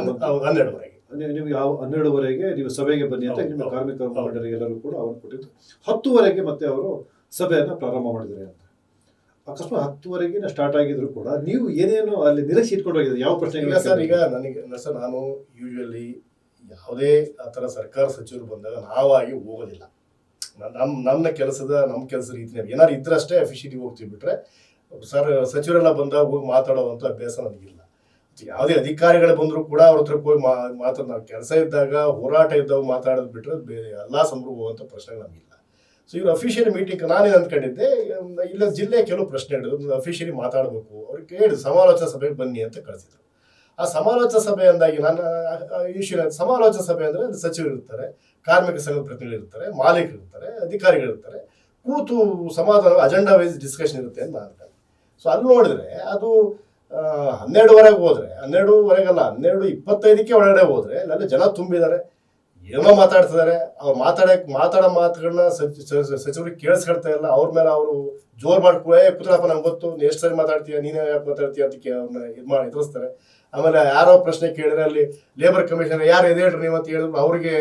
ಹನ್ನೆರಡುವರೆಗೆ. ನಿಮಗೆ ಹನ್ನೆರಡುವರೆಗೆ ನೀವು ಸಭೆಗೆ ಬನ್ನಿ ಅಂತ ನಿಮ್ಮ ಕಾರ್ಮಿಕ ಎಲ್ಲರೂ ಮುಖಂಡರಿಗೆಲ್ಲರೂ ಕೂಡ ಅವರು ಕೊಟ್ಟಿದ್ದು. ಹತ್ತುವರೆಗೆ ಮತ್ತೆ ಅವರು ಸಭೆಯನ್ನು ಪ್ರಾರಂಭ ಮಾಡಿದ್ದಾರೆ ಅಂತ. ಅಕಸ್ಮಾತ್ ಹತ್ತುವರೆಗೆ ಸ್ಟಾರ್ಟ್ ಆಗಿದ್ರು ಕೂಡ ನೀವು ಏನೇನು ಅಲ್ಲಿ ನಿರೀಕ್ಷೆ ಇಟ್ಕೊಂಡು ಹೋಗಿದ್ರೆ ಯಾವ ಪ್ರಶ್ನೆ ಸರ್ ಈಗ ನನಗೆ ಸರ್ ನಾನು ಯೂಶುವಲಿ ಯಾವುದೇ ಆ ಥರ ಸರ್ಕಾರ ಸಚಿವರು ಬಂದಾಗ ನಾವಾಗಿ ಹೋಗೋದಿಲ್ಲ. ನಮ್ಮ ನನ್ನ ಕೆಲಸದ ನಮ್ಮ ಕೆಲಸದ ರೀತಿಯಲ್ಲಿ ಏನಾದ್ರು ಇದ್ರಷ್ಟೇ ಅಫಿಷಿಯಲಿ ಹೋಗ್ತೀವಿ ಬಿಟ್ರೆ ಸರ್ ಸಚಿವರೆಲ್ಲ ಬಂದಾಗ ಹೋಗಿ ಮಾತಾಡುವಂಥ ಅಭ್ಯಾಸ ನನಗಿಲ್ಲ ಯಾವುದೇ ಅಧಿಕಾರಿಗಳು ಬಂದರೂ ಕೂಡ ಅವ್ರ ಹತ್ರ ಹೋಗಿ ಮಾತಾಡ ನಾವು ಕೆಲಸ ಇದ್ದಾಗ ಹೋರಾಟ ಇದ್ದಾಗ ಮಾತಾಡೋದು ಬಿಟ್ಟರೆ ಬೇರೆ ಎಲ್ಲಾ ಸಂಭ್ರಮ ಹೋಗುವಂಥ ಪ್ರಶ್ನೆಗಳು ನಮಗಿಲ್ಲ ಸೊ ಇವ್ರು ಅಫಿಷಿಯಲ್ ಮೀಟಿಂಗ್ ನಾನೇನು ಅಂದ್ಕೊಂಡಿದ್ದೆ ಇಲ್ಲ ಜಿಲ್ಲೆ ಕೆಲವು ಪ್ರಶ್ನೆಗಳು ಅಫಿಷಿಯಲಿ ಮಾತಾಡಬೇಕು. ಅವ್ರಿಗೆ ಕೇಳಿ ಸಮಾಲೋಚನಾ ಸಭೆಗೆ ಬನ್ನಿ ಅಂತ ಕಳಿಸಿದ್ರು. ಆ ಸಮಾಲೋಚನಾ ಸಭೆ ಅಂದಾಗಿ ನಾನು ಇಶ್ಯೂ ಸಮಾಲೋಚನಾ ಸಭೆ ಅಂದರೆ ಸಚಿವರು ಇರ್ತಾರೆ, ಕಾರ್ಮಿಕ ಸಂಘದ ಪ್ರತಿನಿಧಿಗಳು ಇರ್ತಾರೆ, ಮಾಲೀಕರು ಇರ್ತಾರೆ, ಅಧಿಕಾರಿಗಳು ಇರ್ತಾರೆ. ಕೂತು ಸಮಾಧಾನ ಅಜೆಂಡಾ ವೈಸ್ ಡಿಸ್ಕಷನ್ ಇರುತ್ತೆ ಅಂತ ನಾನು. ಸೊ ಅಲ್ಲಿ ನೋಡಿದ್ರೆ ಅದು ಹನ್ನೆರಡುವರೆಗೆ ಹೋದರೆ, ಹನ್ನೆರಡುವರೆಗಲ್ಲ, ಹನ್ನೆರಡು ಇಪ್ಪತ್ತೈದಕ್ಕೆ ಒಳಗಡೆ ಹೋದರೆ ಅಲ್ಲಿ ಜನ ತುಂಬಿದ್ದಾರೆ. ಏನೋ ಮಾತಾಡ್ತಿದ್ದಾರೆ. ಅವ್ರು ಮಾತಾಡಕ್ ಮಾತಾಡೋ ಮಾತುಗಳನ್ನ ಸಚಿವರಿಗೆ ಕೇಳಿಸ್ಕೊಳ್ತಾ ಇಲ್ಲ. ಅವ್ರ ಮೇಲೆ ಅವರು ಜೋರ್ ಮಾಡ್ಕೊಳ್ಳೆ ಕುತ್ರಪ್ಪ ನಂಗೆ ಗೊತ್ತು. ಎಷ್ಟು ಸರಿ ಮಾತಾಡ್ತೀಯ? ನೀನೇ ಯಾಕೆ ಮಾತಾಡ್ತೀಯ? ಅಂತ ಅವ್ರನ್ನ ಇದು ಮಾಡಿ, ಎದುರಿಸ್ತಾರೆ. ಆಮೇಲೆ ಯಾರೋ ಪ್ರಶ್ನೆ ಕೇಳಿದ್ರೆ ಅಲ್ಲಿ ಲೇಬರ್ ಕಮಿಷನರ್ ಯಾರು ಎದೇಳ್ರಿ ನೀವು ಅಂತ ಹೇಳಿದ್ರು ಅವ್ರಿಗೆ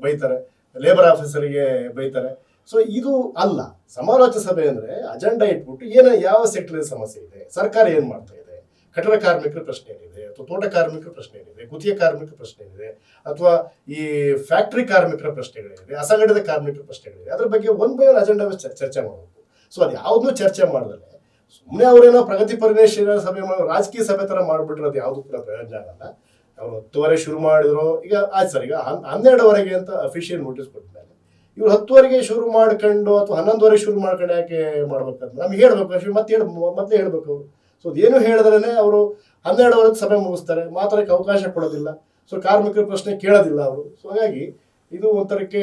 ಬೈತಾರೆ. ಲೇಬರ್ ಆಫೀಸರಿಗೆ ಬೈತಾರೆ. ಸೊ ಇದು ಅಲ್ಲ. ಸಮಾಲೋಚನಾ ಸಭೆ ಅಂದ್ರೆ ಅಜೆಂಡಾ ಇಟ್ಬಿಟ್ಟು ಏನ ಯಾವ ಸೆಕ್ಟರ್ ಸಮಸ್ಯೆ ಇದೆ. ಸರ್ಕಾರ ಏನ್ ಮಾಡ್ತಾ ಇದೆ? ಕಟ್ಟಡ ಕಾರ್ಮಿಕರ ಪ್ರಶ್ನೆ ಏನಿದೆ ಅಥವಾ ತೋಟ ಕಾರ್ಮಿಕರ ಪ್ರಶ್ನೆ ಏನಿದೆ, ಗುತ್ತಿಗೆ ಕಾರ್ಮಿಕರ ಪ್ರಶ್ನೆ ಏನಿದೆ, ಅಥವಾ ಈ ಫ್ಯಾಕ್ಟರಿ ಕಾರ್ಮಿಕರ ಪ್ರಶ್ನೆಗಳಿದೆ ಅಸಂಘಟಿತ ಕಾರ್ಮಿಕರ ಪ್ರಶ್ನೆಗಳಿದೆ ಅದ್ರ ಬಗ್ಗೆ ಒಂದ್ ಬೈ ಒಂದು ಅಜೆಂಡಾ ಚರ್ಚೆ ಮಾಡಬೇಕು. ಸೊ ಅದು ಯಾವುದನ್ನೂ ಚರ್ಚೆ ಮಾಡಿದ್ರೆ ಸುಮ್ಮನೆ ಅವರೇನೋ ಪ್ರಗತಿ ಪರಿವೇಶನ ಸಭೆ ಮಾಡೋ, ರಾಜಕೀಯ ಸಭೆ ತರ ಮಾಡ್ಬಿಟ್ರೆ ಅದು ಯಾವುದು ಕೂಡ ಪ್ರಯೋಜನ ಆಗಲ್ಲ. ಅವ್ರು ಹತ್ತುವರೆ ಶುರು ಮಾಡಿದ್ರು, ಈಗ ಆಯ್ತು ಸರ್, ಈಗ ಹನ್- ಹನ್ನೆರಡುವರೆಗೆ ಅಂತ ಅಫಿಷಿಯಲ್ ನೋಟಿಸ್ ಕೊಟ್ಟಿದ್ದಾರೆ ಇವ್ರು ಹತ್ತುವರೆಗೆ ಶುರು ಮಾಡ್ಕೊಂಡು ಅಥವಾ ಹನ್ನೊಂದುವರೆಗೆ ಶುರು ಮಾಡ್ಕೊಂಡು ಯಾಕೆ ಮಾಡ್ಬೇಕಂತ ನಮ್ಗೆ ಹೇಳ್ಬೇಕು ಮತ್ತೆ ಹೇಳ ಮತ್ತೆ ಹೇಳ್ಬೇಕು ಸೊ ಅದೇನು ಹೇಳಿದ್ರೇ ಅವರು ಹನ್ನೆರಡುವರೆಗೆ ಸಭೆ ಮುಗಿಸ್ತಾರೆ ಮಾತಾಡಕ್ಕೆ ಅವಕಾಶ ಕೊಡೋದಿಲ್ಲ. ಸೊ ಕಾರ್ಮಿಕರ ಪ್ರಶ್ನೆ ಕೇಳೋದಿಲ್ಲ ಅವರು. ಸೊ ಹಾಗಾಗಿ ಇದು ಒಂಥರಕ್ಕೆ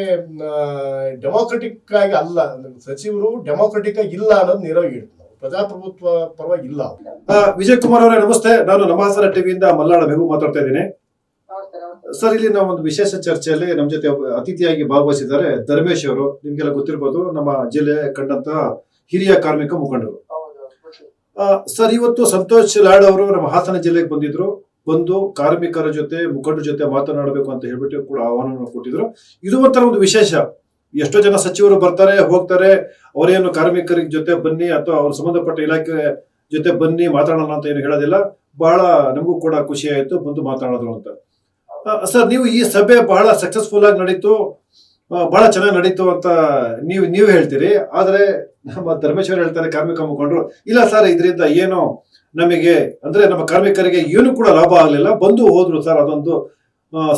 ಡೆಮೋಕ್ರೆಟಿಕ್ ಆಗಿ ಅಲ್ಲ ಸಚಿವರು ಡೆಮೋಕ್ರೆಟಿಕ್ ಆಗಿ ಇಲ್ಲ ಅನ್ನೋದು ನೇರವಾಗಿ ಹೇಳ್ತಾರೆ ಪ್ರಜಾಪ್ರಭುತ್ವ ಪರವಾಗಿ ಇಲ್ಲ ವಿಜಯ್ ಕುಮಾರ್ ಅವರೇ, ನಮಸ್ತೆ. ನಾನು ನಮಾಸರ ಟಿವಿಯಿಂದ ಮಲ್ಲಾಳ ಮೆಗು ಮಾತಾಡ್ತಾ ಇದ್ದೀನಿ. ಸರ್, ಇಲ್ಲಿ ನಾವು ಒಂದು ವಿಶೇಷ ಚರ್ಚೆಯಲ್ಲಿ ನಮ್ಮ ಜೊತೆ ಅತಿಥಿಯಾಗಿ ಭಾಗವಹಿಸಿದ್ದಾರೆ ಧರ್ಮೇಶ್ ಅವರು. ನಿಮ್ಗೆಲ್ಲ ಗೊತ್ತಿರ್ಬೋದು, ನಮ್ಮ ಜಿಲ್ಲೆ ಕಂಡಂತ ಹಿರಿಯ ಕಾರ್ಮಿಕ ಮುಖಂಡರು. ಸರ್, ಇವತ್ತು ಸಂತೋಷ್ ಲಾಡ್ ಅವರು ನಮ್ಮ ಹಾಸನ ಜಿಲ್ಲೆಗೆ ಬಂದಿದ್ರು. ಬಂದು ಕಾರ್ಮಿಕರ ಜೊತೆ, ಮುಖಂಡರ ಜೊತೆ ಮಾತನಾಡಬೇಕು ಅಂತ ಹೇಳ್ಬಿಟ್ಟು ಕೂಡ ಆಹ್ವಾನವನ್ನು ಕೊಟ್ಟಿದ್ರು. ಇದು ಒಂಥರ ಒಂದು ವಿಶೇಷ. ಎಷ್ಟೋ ಜನ ಸಚಿವರು ಬರ್ತಾರೆ, ಹೋಗ್ತಾರೆ. ಅವರೇನು ಕಾರ್ಮಿಕರಿಗೆ ಜೊತೆ ಬನ್ನಿ ಅಥವಾ ಅವ್ರ ಸಂಬಂಧಪಟ್ಟ ಇಲಾಖೆ ಜೊತೆ ಬನ್ನಿ, ಮಾತಾಡೋಣ ಅಂತ ಏನು ಹೇಳೋದಿಲ್ಲ. ಬಹಳ ನಮಗೂ ಕೂಡ ಖುಷಿ ಆಯಿತು, ಬಂದು ಮಾತಾಡಿದ್ರು ಅಂತ. ಸರ್, ನೀವು ಈ ಸಭೆ ಬಹಳ ಸಕ್ಸಸ್ಫುಲ್ ಆಗಿ ನಡೀತು. ಬಹಳ ಚೆನ್ನಾಗಿ ನಡೀತು ಅಂತ ನೀವು ನೀವು ಹೇಳ್ತೀರಿ. ಆದ್ರೆ ನಮ್ಮ ಧರ್ಮೇಶ್ವರ್ ಹೇಳ್ತಾರೆ ಕಾರ್ಮಿಕ ಮುಖಂಡರು ಇಲ್ಲ ಸರ್ ಇದರಿಂದ ಏನು ನಮಗೆ ಅಂದ್ರೆ ನಮ್ಮ ಕಾರ್ಮಿಕರಿಗೆ ಏನು ಕೂಡ ಲಾಭ ಆಗಲಿಲ್ಲ ಬಂದು ಹೋದ್ರು ಸರ್ ಅದೊಂದು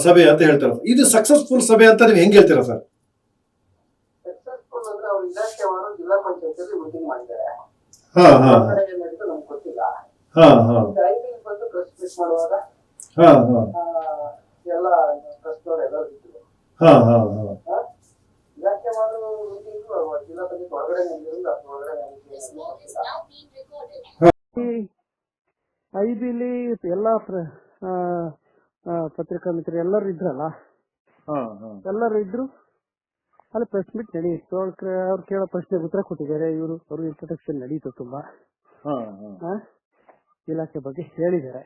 ಸಭೆ ಅಂತ ಹೇಳ್ತಾರೆ. ಇದು ಸಕ್ಸಸ್ಫುಲ್ ಸಭೆ ಅಂತ ನೀವು ಹೆಂಗ್ ಹೇಳ್ತೀರಾ ಸರ್ ಹಾ ಹಾ. ಹಾ ಹಾ. ಹಾ ಹಾ. ಹಾ ಹಾ ಐಬಿಲಿ ಎಲ್ಲಾ ಪತ್ರಿಕಾ ಮಿತ್ರರು ಎಲ್ಲರೂ ಇದ್ರಲ್ಲ? ಎಲ್ಲರೂ ಇದ್ರು? ಅಲ್ಲಿ ಪ್ರೆಸ್ ಮೀಟ್ ನಡೆಯಿತು ಅವ್ರು ಕೇಳೋ ಪ್ರಶ್ನೆಗೆ ಉತ್ತರ ಕೊಟ್ಟಿದ್ದಾರೆ. ಇವರು ಅವ್ರ ಇಂಟ್ರೊಡಕ್ಷನ್ ನಡೀತು ತುಂಬಾ. ಇಲಾಖೆ ಬಗ್ಗೆ ಹೇಳಿದ್ದಾರೆ.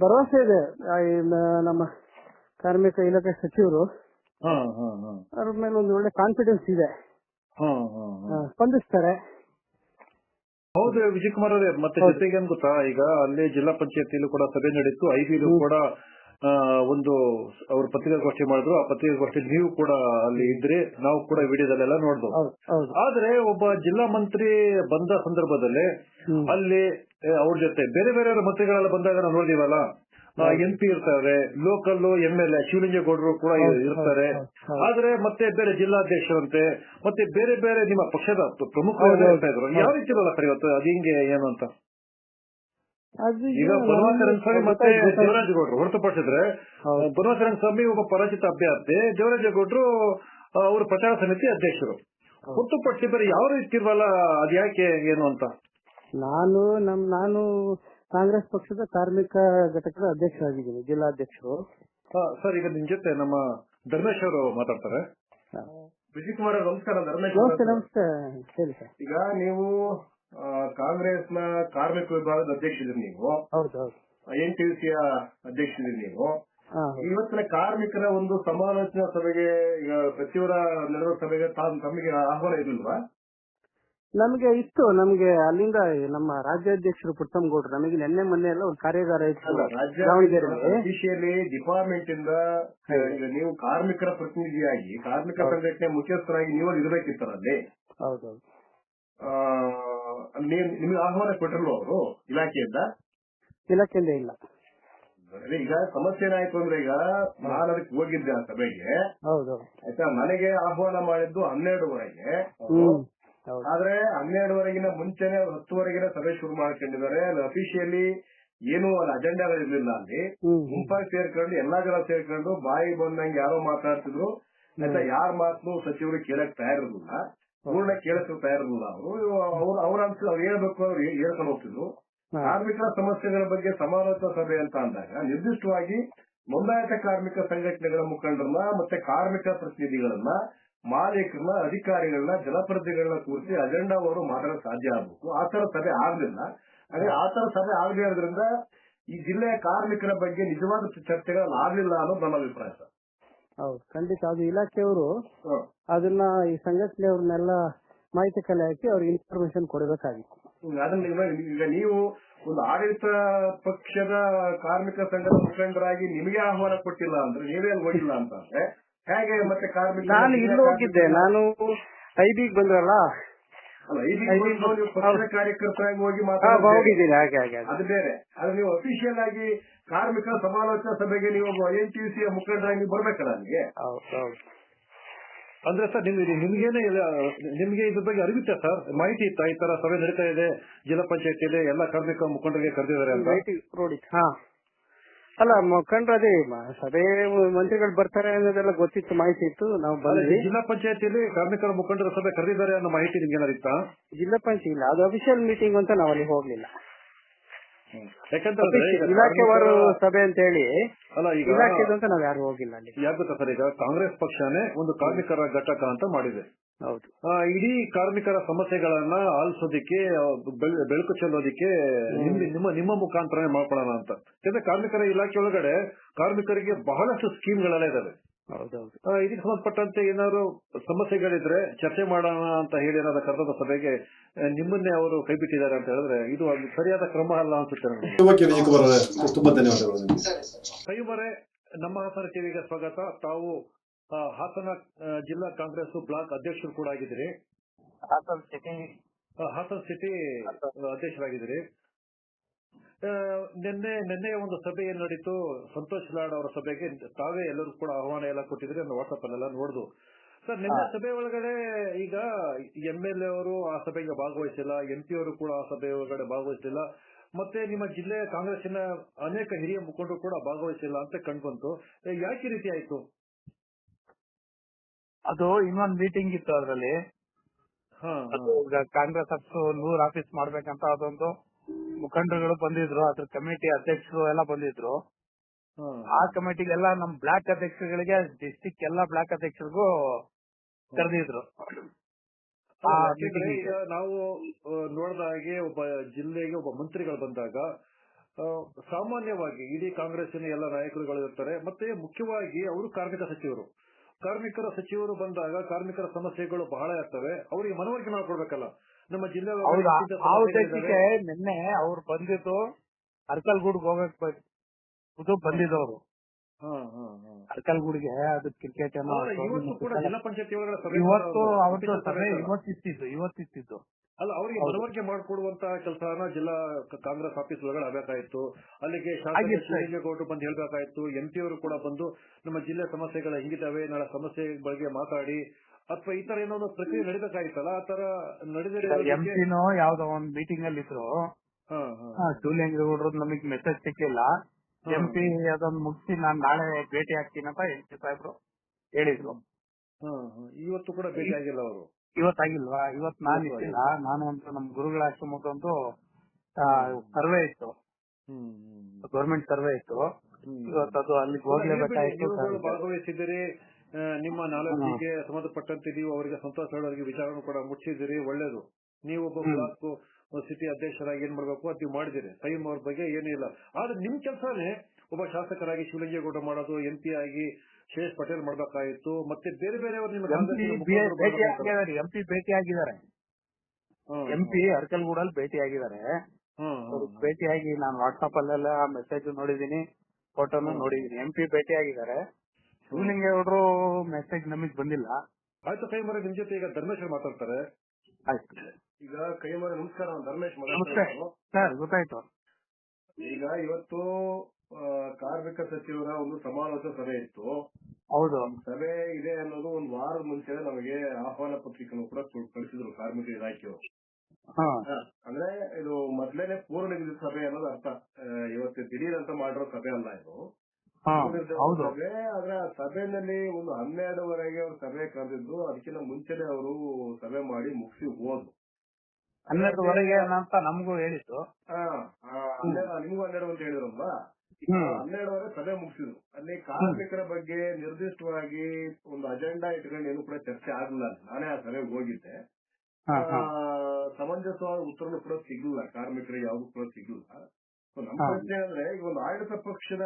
ಭರವಸೆ ಇದೆ. ನಮ್ಮ ಕಾರ್ಮಿಕ ಇಲಾಖೆ ಸಚಿವರು ಅವ್ರ ಮೇಲೆ ಒಂದು ಒಳ್ಳೆ ಕಾನ್ಫಿಡೆನ್ಸ್ ಇದೆ. ಹಾ ಸ್ಪಂದಿಸ್ತಾರೆ. ಹೌದು ವಿಜಯ್ ಕುಮಾರ್ ಅವರೇ ಮತ್ತೆ ಜೊತೆಗೆ ಏನ್ ಗೊತ್ತಾ? ಈಗ ಅಲ್ಲಿ ಜಿಲ್ಲಾ ಪಂಚಾಯತಿಯಲ್ಲೂ ಕೂಡ ಸಭೆ ನಡೀತು ಐಬಿಲು. ಕೂಡ ಆ, ಒಂದು ಅವರು ಪತ್ರಿಕಾಗೋಷ್ಠಿ ಮಾಡಿದ್ರು. ಆ ಪತ್ರಿಕಾಗೋಷ್ಠಿ ನೀವು ಕೂಡ ಅಲ್ಲಿ ಇದ್ರಿ ನಾವು ಕೂಡ ವಿಡಿಯೋದಲ್ಲೆಲ್ಲ ನೋಡ್ದು ಹೌದು ಹೌದು. ಆದ್ರೆ ಒಬ್ಬ ಜಿಲ್ಲಾ ಮಂತ್ರಿ ಬಂದ ಸಂದರ್ಭದಲ್ಲಿ ಹ್ಮ್. ಅಲ್ಲಿ ಅವ್ರ ಜೊತೆ ಬೇರೆ ಬೇರೆ ಮಂತ್ರಿಗಳೆಲ್ಲ ಬಂದಾಗ ನಾವು ನೋಡಿದೀವಲ್ಲ. ಎಂ ಪಿ ಇರ್ತಾರೆ ಲೋಕಲ್ ಎಂ ಎಲ್ ಎ ಶಿವಲಿಂಗೇಗೌಡರು ಕೂಡ ಇರ್ತಾರೆ. ಆದ್ರೆ ಮತ್ತೆ ಬೇರೆ ಜಿಲ್ಲಾಧ್ಯಕ್ಷರಂತೆ ಮತ್ತೆ ಬೇರೆ ಬೇರೆ ನಿಮ್ಮ ಪಕ್ಷದ ಪ್ರಮುಖ ಯಾವ ರೀತಿ ಇರಲ್ಲ ಸರ್ ಇವತ್ತು? ಅದು ಹಿಂಗೆ ಏನು ಅಂತ? ಈಗ ಏನು ಬನವಾಸರನ್ ಸ್ವಾಮಿ ಮತ್ತೆ. ದೇವರಾಜೇಗೌಡರು ಹೊರತುಪಡಿಸಿದ್ರೆ ಹೌದು. ಸ್ವಾಮಿ ಒಬ್ಬ ಪರಾಜಿತ ಅಭ್ಯರ್ಥಿ ದೇವರಾಜೇಗೌಡರು ಗೌಡ್ರು ಅವರು ಪ್ರಚಾರ ಸಮಿತಿ ಅಧ್ಯಕ್ಷರು. ಹೊರತುಪಡಿಸಿ ಬೇರೆ ಯಾವ ರೀತಿ ಇರಲ್ಲ ಅದ್ಯಾಕೆ ಏನು ಅಂತ? ನಾನು ನಮ್ ನಾನು ಕಾಂಗ್ರೆಸ್ ಪಕ್ಷದ ಕಾರ್ಮಿಕ ಘಟಕದ ಅಧ್ಯಕ್ಷರಾಗಿದ್ದೀನಿ ಜಿಲ್ಲಾಧ್ಯಕ್ಷರು. ಅಧ್ಯಕ್ಷರು ಸರ್ ಈಗ ನಿಮ್ ಜೊತೆ ನಮ್ಮ ಧರ್ಮೇಶ್ ಅವರು ಮಾತಾಡ್ತಾರೆ. ವಿಜಯ್ ಕುಮಾರ್ ಅವ್ರೆ, ನಮಸ್ಕಾರ ಧರ್ಮೇಶ್ ನಮಸ್ತೆ ಅವರೇ. ನಮಸ್ತೆ ಹೇಳಿ ಸರ್. ಈಗ ನೀವು ಕಾಂಗ್ರೆಸ್ನ ಕಾರ್ಮಿಕ ವಿಭಾಗದ ಅಧ್ಯಕ್ಷರಿದ್ದೀರಿ ನೀವು. ಹೌದು ಹೌದು ಎನ್ ಟಿ ಸಿ ಅಧ್ಯಕ್ಷರಿದ್ದೀರಿ ನೀವು. ಇವತ್ತಿನ ಕಾರ್ಮಿಕರ ಒಂದು ಸಮಾಲೋಚನಾ ಸಭೆಗೆ ಈಗ ಸಚಿವರ ನಡೆದ ಸಭೆಗೆ ತಾವು ತಮಗೆ ಆಹ್ವಾನ ಇರಲಿಲ್ವಾ? ನಮ್ಗೆ ಇತ್ತು ನಮ್ಗೆ ಅಲ್ಲಿಂದ ನಮ್ಮ ರಾಜ್ಯಾಧ್ಯಕ್ಷರು ಪುಟ್ಟಮ್ಗೌಡ್ರು ನಮಗೆ ನಿನ್ನೆ ಮೊನ್ನೆ ಎಲ್ಲ ಒಂದು ಕಾರ್ಯಾಗಾರ ಇತ್ತು. ಅಲ್ಲ ದಾವಣಗೆರೆಯಲ್ಲಿ. ಅಫಿಷಿಯಲಿ ಡಿಪಾರ್ಟ್ಮೆಂಟ್ ಇಂದ ಈಗ ನೀವು ಕಾರ್ಮಿಕರ ಪ್ರತಿನಿಧಿಯಾಗಿ ಕಾರ್ಮಿಕ. ಸಂಘಟನೆ ಮುಖ್ಯಸ್ಥರಾಗಿ ನೀವು ಇರಬೇಕಿತ್ತಲ್ಲ ಅಲ್ಲಿ? ಹೌದು ಹೌದು ಆ, ನೀವ್- ನಿಮಗೆ ಆಹ್ವಾನ ಕೊಟ್ಟರು ಅವರು ಇಲಾಖೆಯಿಂದ? ಇಲಾಖೆಯಿಂದ ಇಲ್ಲ. ಅದೇ ಈಗ ಸಮಸ್ಯೆ ಏನಾಯ್ತು ಅಂದ್ರೆ ಈಗ ನಾನು ಅದಕ್ಕೆ ಹೋಗಿದ್ದೆ ಆ ಸಭೆಗೆ. ಹೌದು. ಆಯ್ತಾ ನನಗೆ ಆಹ್ವಾನ ಮಾಡಿದ್ದು ಹನ್ನೆರಡುವರೆಗೆ. ಹ್ಮ್. ಆದ್ರೆ ಹನ್ನೆರಡುವರೆಗಿನ ಮುಂಚೆನೆ ಅವ್ರು ಹತ್ತುವರೆಗಿನ ಸಭೆ ಶುರು ಮಾಡ್ಕೊಂಡಿದ್ದಾರೆ. ಅಲ್ಲಿ ಅಫಿಷಿಯಲಿ ಏನು ಅಲ್ಲಿ ಅಜೆಂಡಾ ಇರ್ಲಿಲ್ಲ ಅಲ್ಲಿ. ಗುಂಪಾಗಿ ಸೇರ್ಕೊಂಡು ಎಲ್ಲಾ ಜನ ಸೇರ್ಕೊಂಡು ಬಾಯಿ ಬಂದಂಗೆ ಯಾರೋ ಮಾತಾಡ್ತಿದ್ರು. ಆಯ್ತಾ ಯಾರ ಮಾತು ಸಚಿವರು ಕೇಳಕ್ ತಯಾರಿರ್ಲಿಲ್ಲ. ಪೂರ್ಣ ಕೇಳಕ್ ತಯಾರಿರ್ಲಿಲ್ಲ ಅವರು. ಅವ್ರು ಅವ್ರ ಅನ್ಸ ಅವ್ರು ಹೇಳ್ಬೇಕು ಅವ್ರು ಹೇಳ್ಕೊಂಡು ಹೋಗ್ತಿದ್ರು. ಕಾರ್ಮಿಕರ ಸಮಸ್ಯೆಗಳ ಬಗ್ಗೆ ಸಮಾಲೋಚನಾ ಸಭೆ ಅಂತ ಅಂದಾಗ ನಿರ್ದಿಷ್ಟವಾಗಿ ನೋಂದಾಯಿತ ಕಾರ್ಮಿಕ ಸಂಘಟನೆಗಳ ಮುಖಂಡರನ್ನ ಮತ್ತೆ ಕಾರ್ಮಿಕ ಪ್ರತಿನಿಧಿಗಳನ್ನ ಮಾಲೀಕರನ್ನ ಅಧಿಕಾರಿಗಳನ್ನ ಜನಪ್ರತಿನಿಧಿಗಳನ್ನ ಕೂರಿಸಿ ಅಜೆಂಡಾ ಅವರು ಮಾತಾಡೋಕೆ ಸಾಧ್ಯ ಆಗ್ಬೇಕು. ಆ ತರ ಸಭೆ ಆಗ್ಲಿಲ್ಲ. ಹಾಗೆ ಆ ತರ ಸಭೆ ಆಗದೇ ಇರೋದ್ರಿಂದ ಈ ಜಿಲ್ಲೆಯ ಕಾರ್ಮಿಕರ ಬಗ್ಗೆ ನಿಜವಾದ ಚರ್ಚೆಗಳು ಆಗ್ಲಿಲ್ಲ ಅನ್ನೋದು ನನ್ನ ಅಭಿಪ್ರಾಯ ಸರ್. ಹೌದು ಖಂಡಿತ. ಅದು ಇಲಾಖೆಯವರು ಅದನ್ನ ಈ ಸಂಘಟನೆಯವ್ರನ್ನೆಲ್ಲ ಮಾಹಿತಿ ಕಲೆ ಹಾಕಿ ಅವ್ರಿಗೆ ಇನ್ಫಾರ್ಮೇಶನ್ ಕೊಡಬೇಕಾಗಿತ್ತು. ಅದನ್ನ ಈಗ- ನೀವು ಒಂದು ಆಡಳಿತ ಪಕ್ಷದ ಕಾರ್ಮಿಕ ಸಂಘದ ಮುಖಂಡರಾಗಿ ನಿಮಗೆ ಆಹ್ವಾನ ಕೊಟ್ಟಿಲ್ಲ ಅಂದ್ರೆ ನೀವೇ ಅಲ್ಲಿ ಹೋಗಿಲ್ಲ ಅಂತ ಅಂದ್ರೆ ಹೇಗೆ ಮತ್ತೆ ಕಾರ್ಮಿಕ ನಾನು ಇಲ್ಲಿ ಹೋಗಿದ್ದೆ. ನಾನು ಐಬಿಗ್ ಬಂದ್ರಲ್ಲ ಕಾರ್ಯಕರ್ತರಾಗಿ ಹೋಗಿ ಮಾತಾಡೋದು ಹೋಗಿದ್ದೀನಿ. ಹಾಗೆ ಹಾಗೆ ಹಾಗೆ. ಅದು ಬೇರೆ. ಆದ್ರೆ ನೀವು ಅಫಿಷಿಯಲ್ ಆಗಿ ಕಾರ್ಮಿಕ ಸಮಾಲೋಚನಾ ಸಭೆಗೆ ನೀವು ಎನ್ ಟಿ ಸಿ ಮುಖಂಡರಾಗಿ ಬರ್ಬೇಕಲ್ಲ ನಿಮಗೆ ಹೌದು ಹೌದು. ಅಂದ್ರೆ ಸರ್ ನಿಮ್ಗೆ ನಿಮ್ಗೇನೆ ನಿಮ್ಗೆ ಇದ್ರ ಬಗ್ಗೆ ಅರಿವಿತ್ತ ಸರ್? ಮಾಹಿತಿ ಇತ್ತ? ಈ ತರ ಸಭೆ ನಡೀತಾ ಇದೆ ಜಿಲ್ಲಾ ಇದೆ ಎಲ್ಲ ಕಾರ್ಮಿಕ ಮುಖಂಡರಿಗೆ ಕರೆದಿದ್ದಾರೆ ಅಂತ? ಅಲ್ಲ ಮುಖಂಡ್ರ ಅದೇ ಮ- ಸಭೆ ಮಂತ್ರಿಗಳು ಬರ್ತಾರೆ ಅನ್ನೋದೆಲ್ಲ ಗೊತ್ತಿತ್ತು ಮಾಹಿತಿ ಇತ್ತು ನಾವು ಅಲ್ಲ, ಬಂದ್ವಿ. ಈ ಜಿಲ್ಲಾ ಪಂಚಾಯತಿಯಲ್ಲಿ ಕಾರ್ಮಿಕರ ಮುಖಂಡರ ಸಭೆ ಕರೆದಿದ್ದಾರೆ ಅನ್ನೋ ಮಾಹಿತಿ ನಿಮ್ಗೆ ಏನಾರು ಇತ್ತಾ? ಜಿಲ್ಲಾ ಪಂಚಾಯತ್ ಇಲ್ಲ ಅದು ಅಫಿಷಿಯಲ್ ಮೀಟಿಂಗ್ ಅಂತ ನಾವು ಅಲ್ಲಿ ಹೋಗ್ಲಿಲ್ಲ. ಯಾಕಂತಂದ್ರೆ ಈಗ ಇಲಾಖೆವಾರು ಕಾರ್ಮಿಕರ- ಸಭೆ ಅಂತ ಹೇಳಿ ಅಲ್ಲ ಈಗ ಇಲಾಖೆದು ಅಂತ ನಾವ್ ಯಾರು ಹೋಗಿಲ್ಲ ಅಲ್ಲಿ. ಯಾಕೆ ಗೊತ್ತಾ ಸರ್ ಈಗ? ಕಾಂಗ್ರೆಸ್ ಪಕ್ಷನೇ ಒಂದು ಕಾರ್ಮಿಕರ ಘಟಕ ಅಂತ ಮಾಡಿದೆ. ಹೌದು. ಆ, ಇಡೀ ಕಾರ್ಮಿಕರ ಸಮಸ್ಯೆಗಳನ್ನ ಆಲಿಸೋದಿಕ್ಕೆ ಬೆಳಕು ಚೆಲ್ಲೋದಿಕ್ಕೆ ನಿಮ್ಮ ನಿಮ್ಮ ನಿಮ್ಮ ಮುಖಾಂತರನೇ ಮಾಡ್ಕೊಳ್ಳೋಣ ಅಂತ. ಯಾಕಂದ್ರೆ ಕಾರ್ಮಿಕರ ಇಲಾಖೆ ಒಳಗಡೆ ಕಾರ್ಮಿಕರಿಗೆ ಬಹಳಷ್ಟು ಸ್ಕೀಮ್ಗಳೆಲ್ಲ ಇದಾವೆ. ಇದಕ್ಕೆ ಸಂಬಂಧಪಟ್ಟಂತೆ ಏನಾದ್ರು ಸಮಸ್ಯೆಗಳಿದ್ರೆ ಚರ್ಚೆ ಮಾಡೋಣ ಅಂತ ಹೇಳಿ ಏನಾದ್ರು ಕರ್ತವ್ಯ ಸಭೆಗೆ ನಿಮ್ಮನ್ನೇ ಅವರು ಕೈಬಿಟ್ಟಿದ್ದಾರೆ ಅಂತ ಹೇಳಿದ್ರೆ ಇದು ಸರಿಯಾದ ಕ್ರಮ ಅಲ್ಲ ಅನ್ಸುತ್ತೆ ಕೈಮರೆ ನಮ್ಮ ಹಾಸನ ಟಿವಿಗೆ ಸ್ವಾಗತ. ತಾವು ಹಾಸನ ಜಿಲ್ಲಾ ಕಾಂಗ್ರೆಸ್ ಬ್ಲಾಕ್ ಅಧ್ಯಕ್ಷರು ಕೂಡ ಆಗಿದ್ದೀರಿ. ಆ, ಹಾಸನ ಸಿಟಿ ಅಧ್ಯಕ್ಷರಾಗಿದ್ದೀರಿ. ನಿನ್ನೆ ನಿನ್ನೆ ಒಂದು ಸಭೆ ಏನ್ ನಡೀತು? ಸಂತೋಷ್ ಲಾಡ್ ಅವರ ಸಭೆಗೆ ತಾವೇ ಎಲ್ಲರೂ ಕೂಡ ಆಹ್ವಾನ ಎಲ್ಲ ಕೊಟ್ಟಿದ್ರೆ ವಾಟ್ಸ್ಆಪ್ ಅಲ್ಲೆಲ್ಲ ನೋಡುದು. ಸರ್ ನಿನ್ನೆ ಸಭೆ ಒಳಗಡೆ ಈಗ ಎಂ ಎಲ್ ಎ ಅವರು ಆ ಸಭೆಗೆ ಭಾಗವಹಿಸಿಲ್ಲ ಎಂ ಪಿ ಅವರು ಕೂಡ ಆ ಸಭೆ ಒಳಗಡೆ ಭಾಗವಹಿಸಿಲ್ಲ ಮತ್ತೆ ನಿಮ್ಮ ಜಿಲ್ಲೆಯ ಕಾಂಗ್ರೆಸ್ಸಿನ ಅನೇಕ ಹಿರಿಯ ಮುಖಂಡರು ಕೂಡ ಭಾಗವಹಿಸಿಲ್ಲ ಅಂತ ಕಂಡು ಬಂತು. ಯಾಕೆ ರೀತಿ ಆಯ್ತು? ಅದು ಇನ್ನೊಂದ್ ಮೀಟಿಂಗ್ ಇತ್ತು ಅದ್ರಲ್ಲಿ. ಅದು ಈಗ ಕಾಂಗ್ರೆಸ್ ಹತ್ತು ನೂರ್ ಆಫೀಸ್ ಮಾಡ್ಬೇಕಂತ ಅದೊಂದು ಮುಖಂಡರುಗಳು ಬಂದಿದ್ರು ಅದ್ರ ಕಮಿಟಿ ಅಧ್ಯಕ್ಷರು ಎಲ್ಲ ಬಂದಿದ್ರು. ಆ ಕಮಿಟಿಗೆಲ್ಲ ನಮ್ ಬ್ಲಾಕ್ ಅಧ್ಯಕ್ಷರುಗಳಿಗೆ ಡಿಸ್ಟಿಕ್ ಎಲ್ಲಾ ಬ್ಲಾಕ್ ಅಧ್ಯಕ್ಷರಿಗೂ ಕರೆದಿದ್ರು. ನಾವು ನೋಡಿದ ಹಾಗೆ ಒಬ್ಬ ಜಿಲ್ಲೆಗೆ ಒಬ್ಬ ಮಂತ್ರಿಗಳು ಬಂದಾಗ ಸಾಮಾನ್ಯವಾಗಿ ಇಡೀ ಕಾಂಗ್ರೆಸ್ ಎಲ್ಲ ನಾಯಕರುಗಳು ಇರ್ತಾರೆ ಮತ್ತೆ ಮುಖ್ಯವಾಗಿ ಅವರು ಕಾರ್ಮಿಕ ಸಚಿವರು. ಕಾರ್ಮಿಕರ ಸಚಿವರು ಬಂದಾಗ ಕಾರ್ಮಿಕರ ಸಮಸ್ಯೆಗಳು ಬಹಳ ಇರ್ತವೆ. ಅವರಿಗೆ ಮನವರಿಕೆ ಮಾಡ್ಕೊಡ್ಬೇಕಲ್ಲ. ನಮ್ಮ ಜಿಲ್ಲೆ ನಿನ್ನೆ ಅವ್ರು ಬಂದಿದ್ದು ಅರ್ಕಲ್ಗೂಡ್ಗೆ ಹೋಗಕ್ ಬಂದಿದ್ದವರು ಇದು ಬಂದಿದ್ದವ್ರು. ಅರ್ಕಲ್ಗೂಡ್ಗೆ ಅದು ಕ್ರಿಕೆಟ್ ಇವತ್ತು ಅವತ್ತು ಸಭೆ. ಇವತ್ತಿತ್ತಿದ್ದು ಇವತ್ತಿತ್ತಿದ್ದು ಅಲ್ಲ ಅವರಿಗೆ. ಮನವರಿಕೆ ಮಾಡಿಕೊಡುವಂತ ಕೆಲಸನ ಜಿಲ್ಲಾ ಕಾಂಗ್ರೆಸ್ ಆಫೀಸ್ ಒಳಗಡೆ ಆಗಬೇಕಾಯ್ತು. ಅಲ್ಲಿಗೆ ಶಾಸಕ ಆಗಿತ್ತು. ಶಿವಲಿಂಗೇಗೌಡರು ಬಂದು ಹೇಳ್ಬೇಕಾಯ್ತು. ಎಂ ಪಿ ಅವರು ಕೂಡ ಬಂದು ನಮ್ಮ ಜಿಲ್ಲೆ ಸಮಸ್ಯೆಗಳ ಹೆಂಗಿದಾವೆ ನಾಳೆ ಸಮಸ್ಯೆ ಬಗ್ಗೆ ಮಾತಾಡಿ ಅಥವಾ ಈ ತರ ಏನೋ ಒಂದು ಪ್ರಕ್ರಿಯೆ ನಡೀಬೇಕಾಯ್ತಲ್ಲ ಆ ತರ ನಡೆದಿರೋ ಯಾವ್ದೋ ಒಂದ್ ಮೀಟಿಂಗ್ ಅಲ್ಲಿ ಇದ್ರು. ಶಿವಲಿಂಗೇಗೌಡ್ರದ್ದು ನಮಗ್ ಮೆಸೇಜ್ ಸಿಕ್ಕಿಲ್ಲ. ಎಂ ಪಿ ಅದೊಂದು ಮುಗಿಸಿ ನಾನ್ ನಾಳೆ ಭೇಟಿ ಹಾಕ್ತೀನಿ ಅಂತ ಎಂ ಪಿ ಸಾಹೇಬ್ರು ಹೇಳಿದ್ರು. ಇವತ್ತು ಕೂಡ ಭೇಟಿ ಆಗಿಲ್ಲ ಅವರು. ಇವತ್ತಾಗಿಲ್ವಾ? ಇವತ್ ನಾನ್ ಇದ್ದಿಲ್ಲ ನಾನು ಅಂತ ನಮ್ ಗುರುಗಳ ಆಶ್ರಮಕ್ಕೊಂದು ಸರ್ವೆ ಇತ್ತು. ಗೌರ್ಮೆಂಟ್ ಸರ್ವೆ ಇತ್ತು. ಇವತ್ತು ಅದು ಅಲ್ಲಿ ಹೋಗ್ಲೇಬೇಕಾಯ್ತು ಆ, ನಿಮ್ಮ ನಾಲೆಡ್ಜಿಗೆ ಸಂಬಂಧಪಟ್ಟಂತೆ ನೀವು ಅವರಿಗೆ ಸಂತೋಷ ಹೇಳೋರಿಗೆ ವಿಚಾರವನ್ನು ಕೂಡ ಮುಟ್ಟಿಸಿದಿರಿ ಒಳ್ಳೇದು. ನೀವು ಒಬ್ಬ ಹ್ಮ್. ಸಿಟಿ ಅಧ್ಯಕ್ಷರಾಗಿ ಏನ್ ಮಾಡ್ಬೇಕು ಅದ್ ನೀವು ಮಾಡಿದಿರಿ ಟೈಮ್ ಅವ್ರ ಬಗ್ಗೆ ಏನೂ ಇಲ್ಲ. ಆದ್ರೆ ನಿಮ್ ಕೆಲಸನೇ ಒಬ್ಬ ಶಾಸಕರಾಗಿ ಶಿವಲಿಂಗೇಗೌಡ ಮಾಡೋದು ಎಂ ಪಿ ಆಗಿ ಶೇಷ್ ಪಟೇಲ್ ಮಾಡ್ಬೇಕಾಗಿತ್ತು ಮತ್ತೆ ಬೇರೆ ಬೇರೆಯವರು ಎಂಪಿ ಭೇಟಿ. ಆಗಿದ್ದಾರೆ ಎಂ ಪಿ ಭೇಟಿ ಆಗಿದ್ದಾರೆ ಹ್ಮ್, ಎಂ ಪಿ ಅರ್ಕಲ್ಗೂಡಲ್ಲಿ ಭೇಟಿ ಆಗಿದ್ದಾರೆ ಹ್ಮ್. ಭೇಟಿಯಾಗಿ ನಾನು ವಾಟ್ಸ್ಆಪ್ ಅಲ್ಲೆಲ್ಲ ಮೆಸೇಜ್ ನೋಡಿದೀನಿ ಫೋಟೋನು ನೋಡಿದೀನಿ ಎಂ ಪಿ ಭೇಟಿ ಆಗಿದ್ದಾರೆ ಶಿವಲಿಂಗೇಗೌಡರು ಮೆಸೇಜ್ ನಮಗ್ ಬಂದಿಲ್ಲ. ಆಯ್ತು ಕೈ ಮರ ನಿಮ್ ಜೊತೆ ಈಗ ಧರ್ಮೇಶ್ವರ್ ಮಾತಾಡ್ತಾರೆ. ಆಯ್ತು. ಈಗ ಕೈ ನಮಸ್ಕಾರ ಧರ್ಮೇಶ್ ನಮಸ್ತೆ. ಸರ್ ಗೊತ್ತಾಯ್ತು. ಈಗ ಇವತ್ತು ಕಾರ್ಮಿಕ ಸಚಿವರ ಒಂದು ಸಮಾಲೋಚನಾ ಸಭೆ ಇತ್ತು. ಹೌದು. ಸಭೆ ಇದೆ ಅನ್ನೋದು ಒಂದು ವಾರದ ಮುಂಚೆ ನಮಗೆ ಆಹ್ವಾನ ಪತ್ರಿಕೆಯನ್ನು ಕೂಡ ಕಳ್- ಕಳಿಸಿದ್ರು ಕಾರ್ಮಿಕ ಇಲಾಖೆಯವರು. ಅಂದ್ರೆ ಇದು ಮೊದ್ಲೇನೆ ಪೂರ್ಣ ನಿಗದಿತ ಸಭೆ ಅನ್ನೋದು ಅರ್ಥ. ಇವತ್ತು ದಿಢೀರ್ ಅಂತ ಮಾಡಿರೋ ಸಭೆ ಅಲ್ಲ ಇದು. ಸಭೆ ಆದ್ರೆ ಆ ಸಭೆಯಲ್ಲಿ ಒಂದು ಹನ್ನೆರಡುವರೆಗೆ ಅವ್ರು ಸಭೆ ಕರೆದಿದ್ರು ಅದಕ್ಕಿಂತ ಮುಂಚೆನೆ ಅವರು ಸಭೆ ಮಾಡಿ ಮುಗಿಸಿ ಹೋದ್ರು. ಹನ್ನೆರಡುವರೆಗೆ ಅಂತ ನಮಗೂ ಹೇಳಿತ್ತು ನಿಮಗೂ ಹನ್ನೆರಡು ಅಂತ ಹೇಳಿದ್ರಲ್ವಾ? ಹ್ಮ್. ಹನ್ನೆರಡುವರೆ ಸಭೆ ಮುಗಿಸಿದ್ರು. ಅಲ್ಲಿ ಕಾರ್ಮಿಕರ ಬಗ್ಗೆ ನಿರ್ದಿಷ್ಟವಾಗಿ ಒಂದು ಅಜೆಂಡಾ ಇಟ್ಕೊಂಡು ಏನು ಕೂಡ ಚರ್ಚೆ ಆಗಲಿಲ್ಲ. ನಾನೇ ಆ ಸಭೆಗೆ ಹೋಗಿದ್ದೆ. ಸಮಂಜಸವಾದ ಉತ್ತರನು ಕೂಡ ಸಿಗ್ಲಿಲ್ಲ. ಕಾರ್ಮಿಕರಿಗೆ ಯಾವ್ದು ಕೂಡ ಸಿಗ್ಲಿಲ್ಲ. ನಮ್ಮ. ಪ್ರಶ್ನೆ ಅಂದ್ರೆ ಈಗ ಒಂದು ಆಡಳಿತ ಪಕ್ಷದ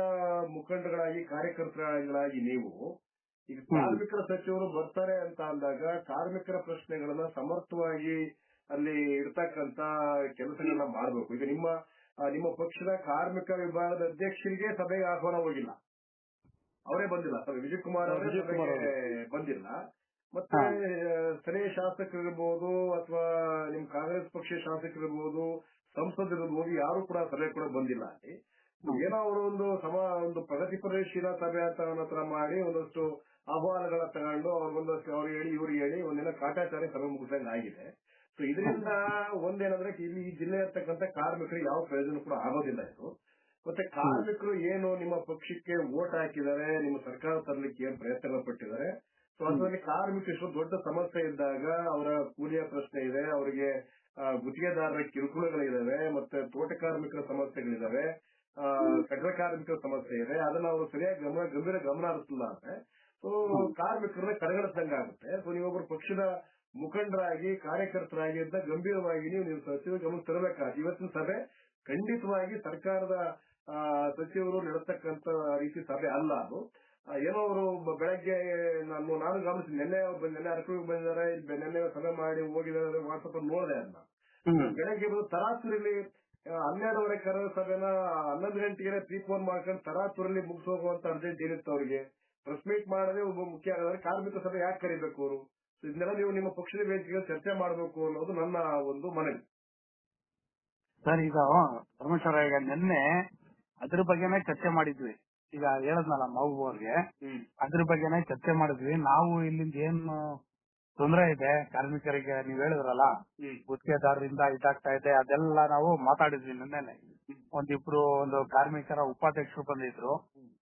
ಮುಖಂಡಗಳಾಗಿ ಕಾರ್ಯಕರ್ತರಾಗಿ ನೀವು ಈಗ ಕಾರ್ಮಿಕರ ಸಚಿವರು ಬರ್ತಾರೆ ಅಂತ ಅಂದಾಗ ಕಾರ್ಮಿಕರ ಪ್ರಶ್ನೆಗಳನ್ನ ಸಮರ್ಥವಾಗಿ ಅಲ್ಲಿ ಇರ್ತಕ್ಕಂತ ಕೆಲಸಗಳನ್ನ ಮಾಡಬೇಕು. ಈಗ ನಿಮ್ಮ ನಿಮ್ಮ ಪಕ್ಷದ ಕಾರ್ಮಿಕ ವಿಭಾಗದ ಅಧ್ಯಕ್ಷರಿಗೆ ಸಭೆಗೆ ಆಹ್ವಾನ ಹೋಗಿಲ್ಲ. ಅವರೇ ಬಂದಿಲ್ಲ. ವಿಜಯ್ ಕುಮಾರ್ ಅವರೇ ಬಂದಿಲ್ಲ. ಮತ್ತೆ ಸ್ಥಳೀಯ ಶಾಸಕರಿರ್ಬೋದು ಅಥವಾ ನಿಮ್ ಕಾಂಗ್ರೆಸ್ ಪಕ್ಷ ಶಾಸಕರಿರ್ಬೋದು ಸಂಸದರಿರ್ಬೋದು ಯಾರು ಕೂಡ ಸಭೆ ಕೂಡ ಬಂದಿಲ್ಲ ಅಲ್ಲಿ. ಏನೋ ಅವರು ಒಂದು ಸಮ ಒಂದು ಪ್ರಗತಿಪರಶೀಲ ಸಭೆ ಅಂತ ಹತ್ರ ಮಾಡಿ ಒಂದಷ್ಟು ಆಹ್ವಾನಗಳ ತಗೊಂಡು ಅವ್ರಿಗೊಂದಷ್ಟು ಅವ್ರು ಹೇಳಿ ಇವ್ರು ಹೇಳಿ ಒಂದಿನ ಕಾಟಾಚಾರ ಸಭೆ ಆಗಿದೆ ಸೊ ಇದರಿಂದ ಒಂದೇನಂದ್ರೆ ಇಲ್ಲಿ ಈ ಜಿಲ್ಲೆ ಇರ್ತಕ್ಕಂಥ ಕಾರ್ಮಿಕರಿಗೆ ಯಾವ ಪ್ರಯೋಜನ ಕೂಡ ಆಗೋದಿಲ್ಲ ಇದು. ಮತ್ತೆ ಕಾರ್ಮಿಕರು ಏನು ನಿಮ್ಮ ಪಕ್ಷಕ್ಕೆ ವೋಟ್ ಹಾಕಿದ್ದಾರೆ ನಿಮ್ಮ ಸರ್ಕಾರ ತರಲಿಕ್ಕೆ ಏನ್ ಪ್ರಯತ್ನ ಪಟ್ಟಿದ್ದಾರೆ. ಸೊ ಅದರಲ್ಲಿ ಕಾರ್ಮಿಕರು ಇಷ್ಟು ದೊಡ್ಡ ಸಮಸ್ಯೆ ಇದ್ದಾಗ ಅವರ ಕೂಲಿಯ ಪ್ರಶ್ನೆ ಇದೆ ಅವರಿಗೆ ಗುತ್ತಿಗೆದಾರರ ಕಿರುಕುಳಗಳಿದಾವೆ ಮತ್ತೆ ತೋಟ ಕಾರ್ಮಿಕರ ಸಮಸ್ಯೆಗಳಿದಾವೆ ಆ, ಕಟ್ಟಡ ಕಾರ್ಮಿಕರ ಸಮಸ್ಯೆ ಇದೆ ಅದನ್ನ ಅವರು ಸರಿಯಾಗಿ ಗಮನ ಗಂಭೀರ ಗಮನ ಹರಿಸಲ್ಲ ಅಂದ್ರೆ ಸೊ ಕಾರ್ಮಿಕರನ್ನ ಕಡೆಗಣಿಸ್ದಂಗೆ ಆಗುತ್ತೆ ಸೊ ನೀವೊಬ್ಬರು ಪಕ್ಷದ ಮುಖಂಡರಾಗಿ ಕಾರ್ಯಕರ್ತರಾಗಿ ಅಂತ ಗಂಭೀರವಾಗಿ ನೀವು ನೀವು ಸಚಿವ ಗಮನ ತರಬೇಕಾದ ಇವತ್ತಿನ ಸಭೆ ಖಂಡಿತವಾಗಿ ಸರ್ಕಾರದ ಸಚಿವರು ನಡೆಸತಕ್ಕಂತ ರೀತಿ ಸಭೆ ಅಲ್ಲ ಅದು. ಏನೋ ಅವರು ಬೆಳಗ್ಗೆ ನಾನು ನಾನು ಗಮನಿಸಿ ನಿನ್ನೆ ನಿನ್ನೆ ಅರಕೂರಿಗೆ ಬಂದಿದ್ದಾರೆ ನಿನ್ನೆ ಸಭೆ ಮಾಡಿ ಹೋಗಿದ್ದಾರೆ ವಾಟ್ಸಪ್ ಅಲ್ಲಿ ನೋಡಿದೆ ಅದನ್ನ. ಬೆಳಗ್ಗೆ ಬಂದು ತರಾತುರಿಲಿ ಹನ್ನೆರಡುವರೆ ಕರೆದ ಸಭೆನ ಹನ್ನೊಂದು ಗಂಟೆಗೆ ಪ್ರೀಫೋನ್ ಮಾಡ್ಕೊಂಡು ತರಾತುರಲ್ಲಿ ಮುಗಿಸೋಗುವಂತ ಅರ್ಜೆಂಟ್ ಏನಿತ್ತು ಅವರಿಗೆ. ಪ್ರೆಸ್ ಮೀಟ್ ಮಾಡದೆ ಒಬ್ಬ ಮುಖ್ಯ ಕಾರ್ಮಿಕ ಸಭೆ ಯಾಕೆ ಕರಿಬೇಕು ಅವರು? ಇದನ್ನೆಲ್ಲ ನೀವು ನಿಮ್ಮ ಪಕ್ಷದ ವೇದಿಕೆಗೆ ಚರ್ಚೆ ಮಾಡಬೇಕು ಅನ್ನೋದು ನನ್ನ ಒಂದು ಮನವಿ. ಸರ್ ಈಗ ಪರಮೇಶ್ವರ ಈಗ ನಿನ್ನೆ ಅದ್ರ ಬಗ್ಗೆನೇ ಚರ್ಚೆ ಮಾಡಿದ್ವಿ. ಈಗ ಹೇಳದ್ನಲ್ಲ ಮಹಬೂಬ್ ಅವ್ರಿಗೆ. ಅದ್ರ ಬಗ್ಗೆನೇ ಚರ್ಚೆ ಮಾಡಿದ್ವಿ. ನಾವು ಇಲ್ಲಿಂದ ಏನು ತೊಂದರೆ ಇದೆ ಕಾರ್ಮಿಕರಿಗೆ ನೀವ್ ಹೇಳಿದ್ರಲ್ಲ ಗುತ್ತಿಗೆದಾರರಿಂದ ಇದಾಗ್ತಾ ಇದೆ ಅದೆಲ್ಲ ನಾವು ಮಾತಾಡಿದ್ವಿ ನಿನ್ನೆ ಒಂದಿಬ್ರು ಒಂದು ಕಾರ್ಮಿಕರ ಉಪಾಧ್ಯಕ್ಷರು ಬಂದಿದ್ರು.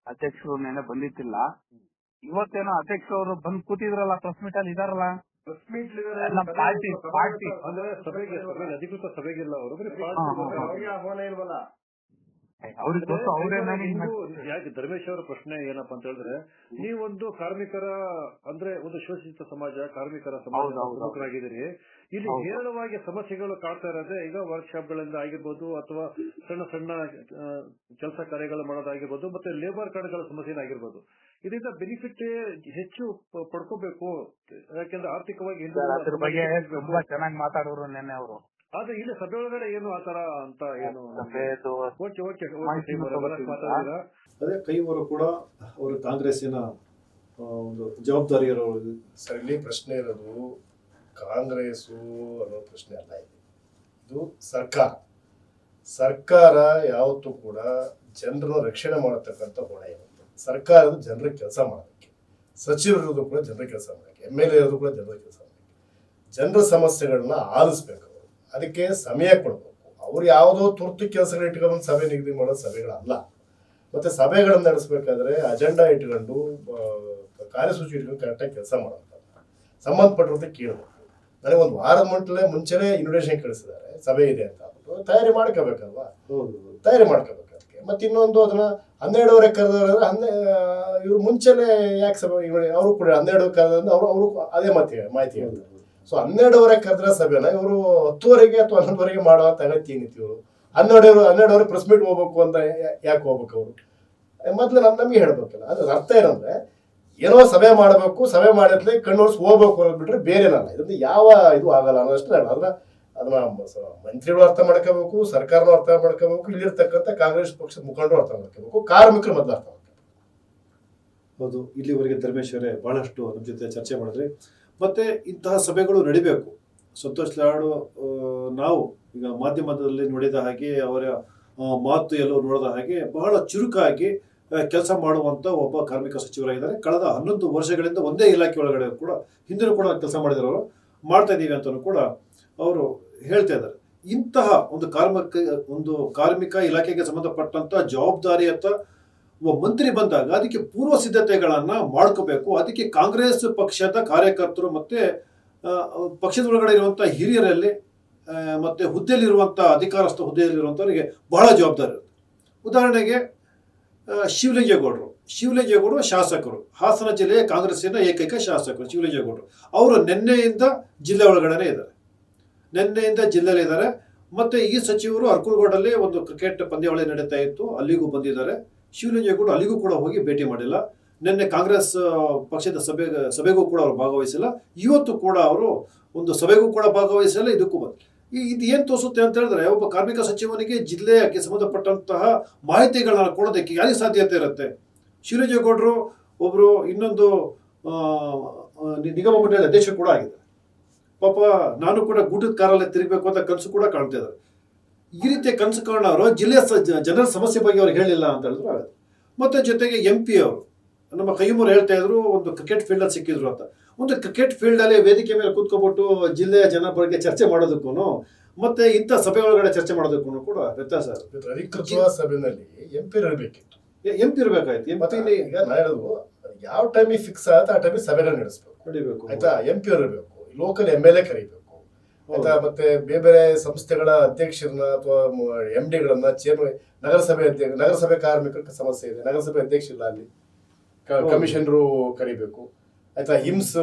ಅಧ್ಯಕ್ಷರು ನೆನೆ ಬಂದಿತ್ತಿಲ್ಲ ಇವತ್ತೇನೋ ಅಧ್ಯಕ್ಷರು ಬಂದ್ ಕೂತಿದ್ರಲ್ಲ ಪ್ರೆಸ್ ಮೀಟ್ ಅಲ್ಲಿ ಇದಾರಲ್ಲ. ಪ್ರೆಸ್ ಮೀಟ್ ಪಾರ್ಟಿ ಪಾರ್ಟಿ ಅಂದ್ರೆ ಸಭೆಗೆ ಸಭೆಗೆ ಅಧಿಕೃತ ಸಭೆಗಿಲ್ಲ ಅವರು ಆಹ್ವಾನ ಇಲ್ವಲ್ಲ? ಅವರೇ ಯಾಕೆ ಧರ್ಮೇಶ್ ಅವರ ಪ್ರಶ್ನೆ ಏನಪ್ಪಾ ಅಂತ ಹೇಳಿದ್ರೆ ನೀವೊಂದು ಕಾರ್ಮಿಕರ ಅಂದ್ರೆ ಒಂದು ಶೋಷಿತ ಸಮಾಜ ಕಾರ್ಮಿಕರ ಸಮಾಜ ಹೌದು, ಹೌದು. ಪ್ರಮುಖರಾಗಿದ್ದೀರಿ. ಇಲ್ಲಿ. ಹೇರಳವಾಗಿ ಸಮಸ್ಯೆಗಳು ಕಾಡ್ತಾ ಇರೋದೇ ಈಗ ವರ್ಕ್ಶಾಪ್ ಗಳಿಂದ ಆಗಿರ್ಬೋದು ಅಥವಾ ಸಣ್ಣ ಸಣ್ಣ ಕೆಲಸ ಕಾರ್ಯಗಳು ಮಾಡೋದಾಗಿರ್ಬೋದು ಮತ್ತೆ ಲೇಬರ್ ಕಾರ್ಡ್ಗಳ ಸಮಸ್ಯೆ ಆಗಿರ್ಬೋದು. ಇದರಿಂದ ಬೆನಿಫಿಟ್ ಹೆಚ್ಚು ಪಡ್ಕೋಬೇಕು. ಯಾಕೆಂದ್ರೆ ಆರ್ಥಿಕವಾಗಿ ತುಂಬಾ ಚೆನ್ನಾಗಿ ಮಾತಾಡೋರು ನಿನ್ನೆ ಅವರು. ಆದ್ರೆ ಇಲ್ಲಿ ಸಭೆ ಒಳಗಡೆ ಏನು ಆತರ ಅಂತ ಏನು ಓಕೆ ಓಕೆ ಅದೇ ಕೈವರು ಕೂಡ ಅವರು ಕಾಂಗ್ರೆಸ್ಸಿನ ಒಂದು ಜವಾಬ್ದಾರಿ ಇರೋ ಸರಿ ಇಲ್ಲಿ ಪ್ರಶ್ನೆ ಇರೋದು ಕಾಂಗ್ರೆಸ್ಸು ಅನ್ನೋ ಪ್ರಶ್ನೆ ಅಲ್ಲ ಇದು. ಇದು ಸರ್ಕಾರ. ಸರ್ಕಾರ ಯಾವತ್ತೂ ಕೂಡ ಜನರ ರಕ್ಷಣೆ ಮಾಡತಕ್ಕಂಥ ಹೊಣೆ ಇರುತ್ತೆ. ಸರ್ಕಾರದ ಜನರ ಕೆಲಸ ಮಾಡೋದಕ್ಕೆ ಸಚಿವರು ಕೂಡ ಜನರ ಕೆಲಸ ಮಾಡೋಕ್ಕೆ ಎಂ ಎಲ್ ಎ ಇರೋದು ಕೂಡ ಜನರ ಕೆಲಸ ಮಾಡೋಕ್ಕೆ ಜನರ ಸಮಸ್ಯೆಗಳನ್ನ ಆಲಿಸ್ಬೇಕು ಅವರು. ಅದಕ್ಕೆ ಸಮಯ ಕೊಡಬೇಕು. ಅವ್ರು ಯಾವುದೋ ತುರ್ತು ಕೆಲಸಗಳು ಇಟ್ಕೊಂಡು ಸಭೆ ನಿಗದಿ ಮಾಡೋ ಸಭೆಗಳಲ್ಲ. ಮತ್ತೆ ಸಭೆಗಳನ್ನು ನಡೆಸಬೇಕಾದ್ರೆ ಅಜೆಂಡಾ ಇಟ್ಕೊಂಡು ಕಾರ್ಯಸೂಚಿ ಇಟ್ಕೊಂಡು ಕರೆಕ್ಟಾಗಿ ಕೆಲಸ ಮಾಡೋದು ಸಂಬಂಧಪಟ್ಟಿರೋದು ಕೇಳಬೇಕು. ನನಗೆ ಒಂದು ವಾರ ಮುಂಚೆ ಮುಂಚೆನೇ ಇನ್ವಿಟೇಷನ್ ಕಳಿಸಿದ್ದಾರೆ. ಸಭೆ ಇದೆ ಅಂತ ಅಂದ್ಬಿಟ್ಟು ತಯಾರಿ ಮಾಡ್ಕೋಬೇಕಲ್ವಾ? ಹೌದು ತಯಾರಿ ಮಾಡ್ಕೋಬೇಕು ಅದಕ್ಕೆ. ಮತ್ತೆ ಇನ್ನೊಂದು ಅದನ್ನ ಹನ್ನೆರಡುವರೆ ಕರೆದವ್ರೆ ಹನ್ನೆ ಇವ್ರು ಮುಂಚೆನೆ ಯಾಕೆ ಸಭೆ ಅವರು ಕೂಡ ಹನ್ನೆರಡು ಕರೆದ್ರೆ ಅವರು ಅವರು ಅದೇ ಮತ್ತೆ ಮಾಹಿತಿ ಹೇಳ್ತಾರೆ. ಸೊ ಹನ್ನೆರಡುವರೆ ಕರೆದ್ರೆ ಸಭೆನ ಇವರು ಹತ್ತುವರೆಗೆ ಅಥವಾ ಹನ್ನೊಂದುವರೆಗೆ ಮಾಡುವಂತ ಅಗತ್ಯ ಏನಿತ್ತು ಇವರು? ಹನ್ನೆರಡು ಹನ್ನೆರಡುವರೆ ಪ್ರೆಸ್ ಮೀಟ್ ಹೋಗ್ಬೇಕು ಅಂತ ಯಾಕೆ ಹೋಗ್ಬೇಕು ಅವರು? ಮೊದ್ಲು ನಮ್ ನಮಗೆ ಹೇಳ್ಬೇಕಲ್ಲ. ಅದ್ರ ಅರ್ಥ ಏನಂದ್ರೆ ಏನೋ ಸಭೆ ಮಾಡಬೇಕು, ಸಭೆ ಮಾಡಿದ್ಲೆ ಕಣ್ಣೋರ್ಸ್ ಹೋಗ್ಬೇಕು ಅನ್ನೋದು ಬೇರೆ ಬೇರೆನಲ್ಲ ಇದರಿಂದ ಯಾವ ಇದು ಆಗಲ್ಲ ಅನ್ನೋದಷ್ಟೇ ನಾನು. ಅದನ್ನ ಅದನ್ನ ಮಂತ್ರಿಗಳು ಅರ್ಥ ಮಾಡ್ಕೋಬೇಕು, ಸರ್ಕಾರನೂ ಅರ್ಥ ಮಾಡ್ಕೋಬೇಕು, ಇಲ್ಲಿರ್ತಕ್ಕಂಥ ಕಾಂಗ್ರೆಸ್ ಪಕ್ಷದ ಮುಖಂಡರು ಅರ್ಥ ಮಾಡ್ಕೋಬೇಕು, ಕಾರ್ಮಿಕರು ಮೊದಲು ಅರ್ಥ ಮಾಡ್ಕೋಬೇಕು. ಹೌದು, ಇಲ್ಲಿವರೆಗೆ ಧರ್ಮೇಶ್ವರೇ ಬಹಳಷ್ಟು ನಮ್ಮ ಜೊತೆ ಚರ್ಚೆ ಮಾಡಿದ್ರಿ. ಮತ್ತೆ ಇಂತಹ ಸಭೆಗಳು ನಡಿಬೇಕು. ಸಂತೋಷ್ ಲಾಡು ನಾವು ಈಗ ಮಾಧ್ಯಮದಲ್ಲಿ ನೋಡಿದ ಹಾಗೆ ಅವರ ಮಾತು ಎಲ್ಲೋ ನೋಡಿದ ಹಾಗೆ ಬಹಳ ಚುರುಕಾಗಿ ಕೆಲಸ ಮಾಡುವಂತ ಒಬ್ಬ ಕಾರ್ಮಿಕ ಸಚಿವರಾಗಿದ್ದಾರೆ. ಕಳೆದ ಹನ್ನೊಂದು ವರ್ಷಗಳಿಂದ ಒಂದೇ ಇಲಾಖೆ ಒಳಗಡೆ ಕೂಡ ಹಿಂದಿನೂ ಕೂಡ ಕೆಲಸ ಮಾಡಿದವರು ಮಾಡ್ತಾ ಇದ್ದೀವಿ ಅಂತಲೂ ಕೂಡ ಅವರು ಹೇಳ್ತಾ ಇದ್ದಾರೆ. ಇಂತಹ ಒಂದು ಕಾರ್ಮಿಕ ಒಂದು ಕಾರ್ಮಿಕ ಇಲಾಖೆಗೆ ಸಂಬಂಧಪಟ್ಟಂತ ಅಂತ ಒಬ್ಬ ಮಂತ್ರಿ ಬಂದಾಗ ಅದಕ್ಕೆ ಪೂರ್ವ ಸಿದ್ಧತೆಗಳನ್ನ ಮಾಡ್ಕೋಬೇಕು. ಅದಕ್ಕೆ ಕಾಂಗ್ರೆಸ್ ಪಕ್ಷದ ಕಾರ್ಯಕರ್ತರು ಮತ್ತೆ ಪಕ್ಷದ ಒಳಗಡೆ ಇರುವಂಥ ಹಿರಿಯರಲ್ಲಿ ಮತ್ತು ಹುದ್ದೆಯಲ್ಲಿರುವಂಥ ಅಧಿಕಾರಸ್ಥ ಹುದ್ದೆಯಲ್ಲಿರುವಂಥವರಿಗೆ ಬಹಳ ಜವಾಬ್ದಾರಿ ಇರುತ್ತೆ. ಉದಾಹರಣೆಗೆ ಶಿವಲಿಂಗೇಗೌಡರು. ಶಿವಲಿಂಗೇಗೌಡರು ಶಾಸಕರು. ಹಾಸನ ಜಿಲ್ಲೆಯ ಕಾಂಗ್ರೆಸ್ಸಿನ ಏಕೈಕ ಶಾಸಕರು ಶಿವಲಿಂಗೇಗೌಡರು. ಅವರು ನಿನ್ನೆಯಿಂದ ಜಿಲ್ಲೆ ಒಳಗಡೆ ಇದ್ದಾರೆ. ನಿನ್ನೆಯಿಂದ ಜಿಲ್ಲೆಯಲ್ಲಿ ಇದ್ದಾರೆ. ಮತ್ತೆ ಈ ಸಚಿವರು ಅರ್ಕುಲ್ಗೋಡಲ್ಲಿ ಒಂದು ಕ್ರಿಕೆಟ್ ಪಂದ್ಯಾವಳಿ ನಡೀತಾ ಇತ್ತು. ಅಲ್ಲಿಗೂ ಬಂದಿದ್ದಾರೆ. ಶಿವಲಿಂಗೇಗೌಡರು ಅಲ್ಲಿಗೂ ಕೂಡ ಹೋಗಿ ಭೇಟಿ ಮಾಡಿಲ್ಲ. ನಿನ್ನೆ ಕಾಂಗ್ರೆಸ್ ಪಕ್ಷದ ಸಭೆ ಸಭೆಗೂ ಕೂಡ ಅವರು ಭಾಗವಹಿಸಿಲ್ಲ. ಇವತ್ತು ಕೂಡ ಅವರು ಒಂದು ಸಭೆಗೂ ಕೂಡ ಭಾಗವಹಿಸಿಲ್ಲ ಇದಕ್ಕೂ ಬಂದ ಈ ಇದು ಏನು ತೋರಿಸುತ್ತೆ ಅಂತ ಹೇಳಿದ್ರೆ ಒಬ್ಬ ಕಾರ್ಮಿಕ ಸಚಿವನಿಗೆ ಜಿಲ್ಲೆಯಕ್ಕೆ ಸಂಬಂಧಪಟ್ಟಂತಹ ಮಾಹಿತಿಗಳನ್ನು ಕೊಡೋದಕ್ಕೆ ಯಾರಿಗೆ ಸಾಧ್ಯತೆ ಇರುತ್ತೆ? ಶಿವರಾಜೇಗೌಡರು ಒಬ್ಬರು ಇನ್ನೊಂದು ನಿಗಮ ಮಂಡಳಿ ಅಧ್ಯಕ್ಷ ಕೂಡ ಆಗಿದ್ದಾರೆ. ಪಾಪ ನಾನು ಕೂಡ ಗೂಟದ ಕಾರಲ್ಲೇ ತಿರುಗಬೇಕು ಅಂತ ಕನಸು ಕೂಡ ಕಾಣ್ತಾ ಇದ್ದಾರೆ. ಈ ರೀತಿಯ ಕನಸು ಕಾಣೋರು ಜಿಲ್ಲೆಯ ಸ- ಜ- ಜನರ ಸಮಸ್ಯೆ ಬಗ್ಗೆ ಅವ್ರಿಗೆ ಹೇಳಿಲ್ಲ ಅಂತ ಹೇಳಿದ್ರು, ಆಗುತ್ತೆ. ಮತ್ತೆ ಜೊತೆಗೆ ಎಂ ಪಿ ಅವರು, ನಮ್ಮ ಕೈಮೂರು ಹೇಳ್ತಾ ಇದ್ರು, ಒಂದು ಕ್ರಿಕೆಟ್ ಫೀಲ್ಡಲ್ಲಿ ಸಿಕ್ಕಿದ್ರು ಅಂತ. ಒಂದು ಕ್ರಿಕೆಟ್ ಫೀಲ್ಡಲ್ಲಿ ವೇದಿಕೆ ಮೇಲೆ ಕೂತ್ಕೊಬಿಟ್ಟು ಜಿಲ್ಲೆಯ ಜನ ಬಗ್ಗೆ ಚರ್ಚೆ ಮಾಡೋದಕ್ಕೂ ಮತ್ತೆ ಇಂಥ ಸಭೆ ಒಳಗಡೆ ಚರ್ಚೆ ಮಾಡೋದಕ್ಕೂ ಕೂಡ ವ್ಯತ್ಯಾಸ ಅಧಿಕೃತ ಸಭೆಯಲ್ಲಿ ಎಂ ಪಿ ಇರಬೇಕಿತ್ತು. ಎಂ ಪಿ ಇರಬೇಕಾಯ್ತು? ಮತ್ತೆ ಇಲ್ಲಿ ಈಗ ನಾ ಹೇಳೋದು ಯಾವ ಟೈಮಿಗೆ ಫಿಕ್ಸ್ ಆಗುತ್ತೆ ಆ ಟೈಮಿಗೆ ಸಭೆಗಳು ನಡೆಸಬೇಕು. ನಡಿಬೇಕು. ಆಯ್ತಾ? ಎಂ ಪಿ ಇರಬೇಕು ಲೋಕಲ್ ಎಂ ಎಲ್ ಎ ಕರಿಬೇಕು. ಆಯ್ತಾ? ಮತ್ತೆ ಬೇರೆ ಬೇರೆ ಸಂಸ್ಥೆಗಳ ಅಧ್ಯಕ್ಷರನ್ನ ಅಥವಾ ಎಂ ಡಿಗಳನ್ನ ಚೇರ್ಮನ್ ನಗರಸಭೆ ಅಧ್ಯಕ್ಷ ನಗರಸಭೆ ಕಾರ್ಮಿಕರ ಸಮಸ್ಯೆ ಇದೆ. ನಗರಸಭೆ ಅಧ್ಯಕ್ಷ ಇಲ್ಲ ಅಲ್ಲಿ. ಕಮಿಷನರು ಕರಿಬೇಕು. ಆಯ್ತಾ ಹಿಮ್ಸ್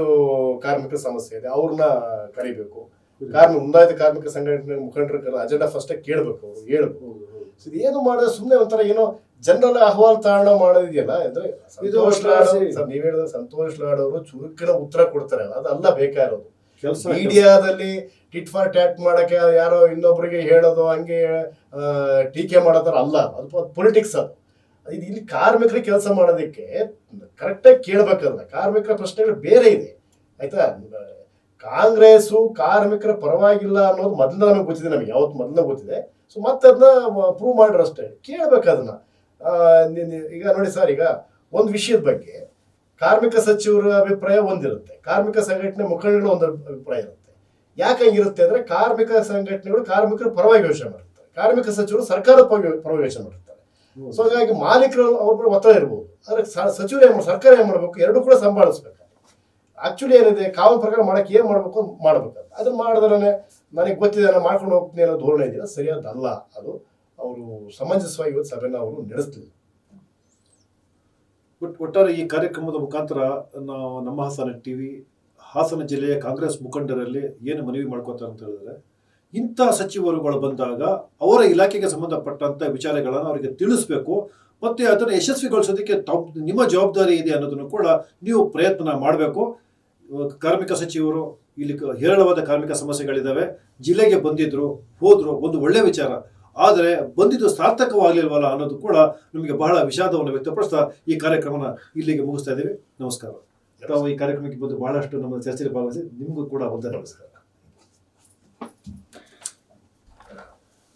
ಕಾರ್ಮಿಕ ಸಮಸ್ಯೆ ಇದೆ ಅವ್ರನ್ನ ಕರಿಬೇಕು. ಕಾರ್ಮಿಕ ಮುಂದಾಯಿತ ಕಾರ್ಮಿಕ ಸಂಘಟನೆ ಮುಖಂಡರ ಅಜೆಂಡಾ ಫಸ್ಟ್ ಕೇಳಬೇಕು ಅವರು ಹೇಳ್ಬೇಕು. ಇದು ಏನು ಮಾಡಿದ್ರೆ ಸುಮ್ಮನೆ ಒಂಥರ ಏನೋ ಜನರಲ್ ಅಹವಾಲ್ ತಾಣ ಮಾಡೋದಿದೆಯಲ್ಲ ಅಂದ್ರೆ ಸಂತೋಷ್ ಲಾಡ್ ಸರ್ ನೀವ್ ಹೇಳಿದ ಸಂತೋಷ್ ಲಾಡ್ ಅವರು ಚುರುಕಿನ ಉತ್ತರ ಕೊಡ್ತಾರೆ ಅದಲ್ಲ ಬೇಕಾಗಿರೋದು ಕೆಲಸ ಮೀಡಿಯಾದಲ್ಲಿ ಟಿಟ್ ಫಾರ್ ಟ್ಯಾಟ್ ಮಾಡಕ್ಕೆ ಯಾರೋ ಇನ್ನೊಬ್ಬರಿಗೆ ಹೇಳೋದು ಹಂಗೆ ಟೀಕೆ ಮಾಡೋದ್ರ ಅಲ್ಲ ಅದು ಪೊಲಿಟಿಕ್ಸ್ ಅದು. ಇದು ಇಲ್ಲಿ ಕಾರ್ಮಿಕರಿಗೆ ಕೆಲಸ ಮಾಡೋದಕ್ಕೆ ಕರೆಕ್ಟಾಗಿ ಕೇಳ್ಬೇಕಲ್ಲ. ಕಾರ್ಮಿಕರ ಪ್ರಶ್ನೆಗಳು ಬೇರೆ ಇದೆ. ಆಯ್ತಾ? ಕಾಂಗ್ರೆಸ್ಸು ಕಾರ್ಮಿಕರ ಪರವಾಗಿಲ್ಲ ಅನ್ನೋದು ಮೊದಲು ನಮಗೆ ಗೊತ್ತಿದೆ ನಮಗೆ. ಯಾವತ್ತು ಮೊದಲೇ ಗೊತ್ತಿದೆ. ಸೊ ಮತ್ತೆ ಅದನ್ನ ಪ್ರೂವ್ ಮಾಡ್ರ ಅಷ್ಟೇ. ಕೇಳ್ಬೇಕು ಅದನ್ನ. ಈಗ ನೋಡಿ ಸರ್ ಈಗ ಒಂದು ವಿಷಯದ ಬಗ್ಗೆ ಕಾರ್ಮಿಕ ಸಚಿವರ ಅಭಿಪ್ರಾಯ ಒಂದಿರುತ್ತೆ. ಕಾರ್ಮಿಕ ಸಂಘಟನೆ ಮುಖಂಡರ ಒಂದು ಅಭಿಪ್ರಾಯ ಇರುತ್ತೆ. ಯಾಕೆ ಹಂಗಿರುತ್ತೆ ಅಂದ್ರೆ ಕಾರ್ಮಿಕ ಸಂಘಟನೆಗಳು ಕಾರ್ಮಿಕರ ಪರವಾಗಿ ಯೋಚನೆ ಮಾಡುತ್ತೆ ಕಾರ್ಮಿಕ ಸಚಿವರು ಸರ್ಕಾರದ ಪರವಾಗಿ ಯೋಚನೆ ಮಾಡಿರ್ತಾರೆ ಸೊ ಹಾಗಾಗಿ ಮಾಲೀಕರು ಅವ್ರ ಮೇಲೆ ಒತ್ತಡ ಇರ್ಬೋದು. ಆದರೆ ಸಚಿವರು ಏನ್ ಸರ್ಕಾರ ಏನು ಮಾಡಬೇಕು? ಎರಡು ಕೂಡ ಸಂಭಾಳಿಸ್ಬೇಕು. ಆಕ್ಚುಲಿ ಏನಿದೆ? ಕಾನೂನು ಪ್ರಕಾರ ಮಾಡಕ್ಕೆ ಏನು ಮಾಡಬೇಕು ಮಾಡ್ಬೇಕು. ಅದನ್ನ ಮಾಡಿದ್ರೆ ನನಗೆ ಗೊತ್ತಿದೆ ನಾನು ಮಾಡ್ಕೊಂಡು ಹೋಗ್ತೀನಿ ಅನ್ನೋ ಧೋರಣೆ ಇದೆಯಲ್ಲ ಸರಿಯಾದಲ್ಲ ಅದು ಅವರು ಸಮಂಜಸವಾಗಿ ಇವತ್ತು ಸಭೆನ ಅವರು ನಡೆಸ್ತಿದ್ರು ಒಟ್ಟಾರೆ ಈ ಕಾರ್ಯಕ್ರಮದ ಮುಖಾಂತರ ನಾವು ನಮ್ಮ ಹಾಸನ ಟಿವಿ ಹಾಸನ ಜಿಲ್ಲೆಯ ಕಾಂಗ್ರೆಸ್ ಮುಖಂಡರಲ್ಲಿ ಏನು ಮನವಿ ಮಾಡ್ಕೋತಾರೆ ಅಂತ ಹೇಳಿದ್ರೆ? ಇಂಥ ಸಚಿವರುಗಳು ಬಂದಾಗ ಅವರ ಇಲಾಖೆಗೆ ಸಂಬಂಧಪಟ್ಟಂತ ವಿಚಾರಗಳನ್ನು ಅವರಿಗೆ ತಿಳಿಸ್ಬೇಕು. ಮತ್ತೆ ಅದನ್ನು ಯಶಸ್ವಿಗೊಳಿಸೋದಕ್ಕೆ ತಾವ್, ನಿಮ್ಮ ಜವಾಬ್ದಾರಿ ಇದೆ ಅನ್ನೋದನ್ನು ಕೂಡ ನೀವು ಪ್ರಯತ್ನ ಮಾಡಬೇಕು. ಕಾರ್ಮಿಕ ಸಚಿವರು, ಇಲ್ಲಿ ಹೇರಳವಾದ ಕಾರ್ಮಿಕ ಸಮಸ್ಯೆಗಳಿದ್ದಾವೆ ಜಿಲ್ಲೆಗೆ ಬಂದಿದ್ರು, ಹೋದ್ರು, ಒಂದು ಒಳ್ಳೆ ವಿಚಾರ. ಆದರೆ ಬಂದಿದ್ದು ಸಾರ್ಥಕವಾಗಲಿಲ್ವಲ್ಲ ಅನ್ನೋದು ಕೂಡ ನಮಗೆ ಬಹಳ ವಿಷಾದವನ್ನು ವ್ಯಕ್ತಪಡಿಸ್ತಾ ಈ ಕಾರ್ಯಕ್ರಮನ ಇಲ್ಲಿಗೆ ಮುಗಿಸ್ತಾ ಇದ್ದೀವಿ. ನಮಸ್ಕಾರ. ಈ ಕಾರ್ಯಕ್ರಮಕ್ಕೆ ಬಂದು ಬಹಳಷ್ಟು ನಮ್ಮ ಚರ್ಚೆಯಲ್ಲಿ ಭಾಗವಹಿಸಿ ನಿಮಗೂ ಕೂಡ ಒಂದೇ ನಮಸ್ಕಾರ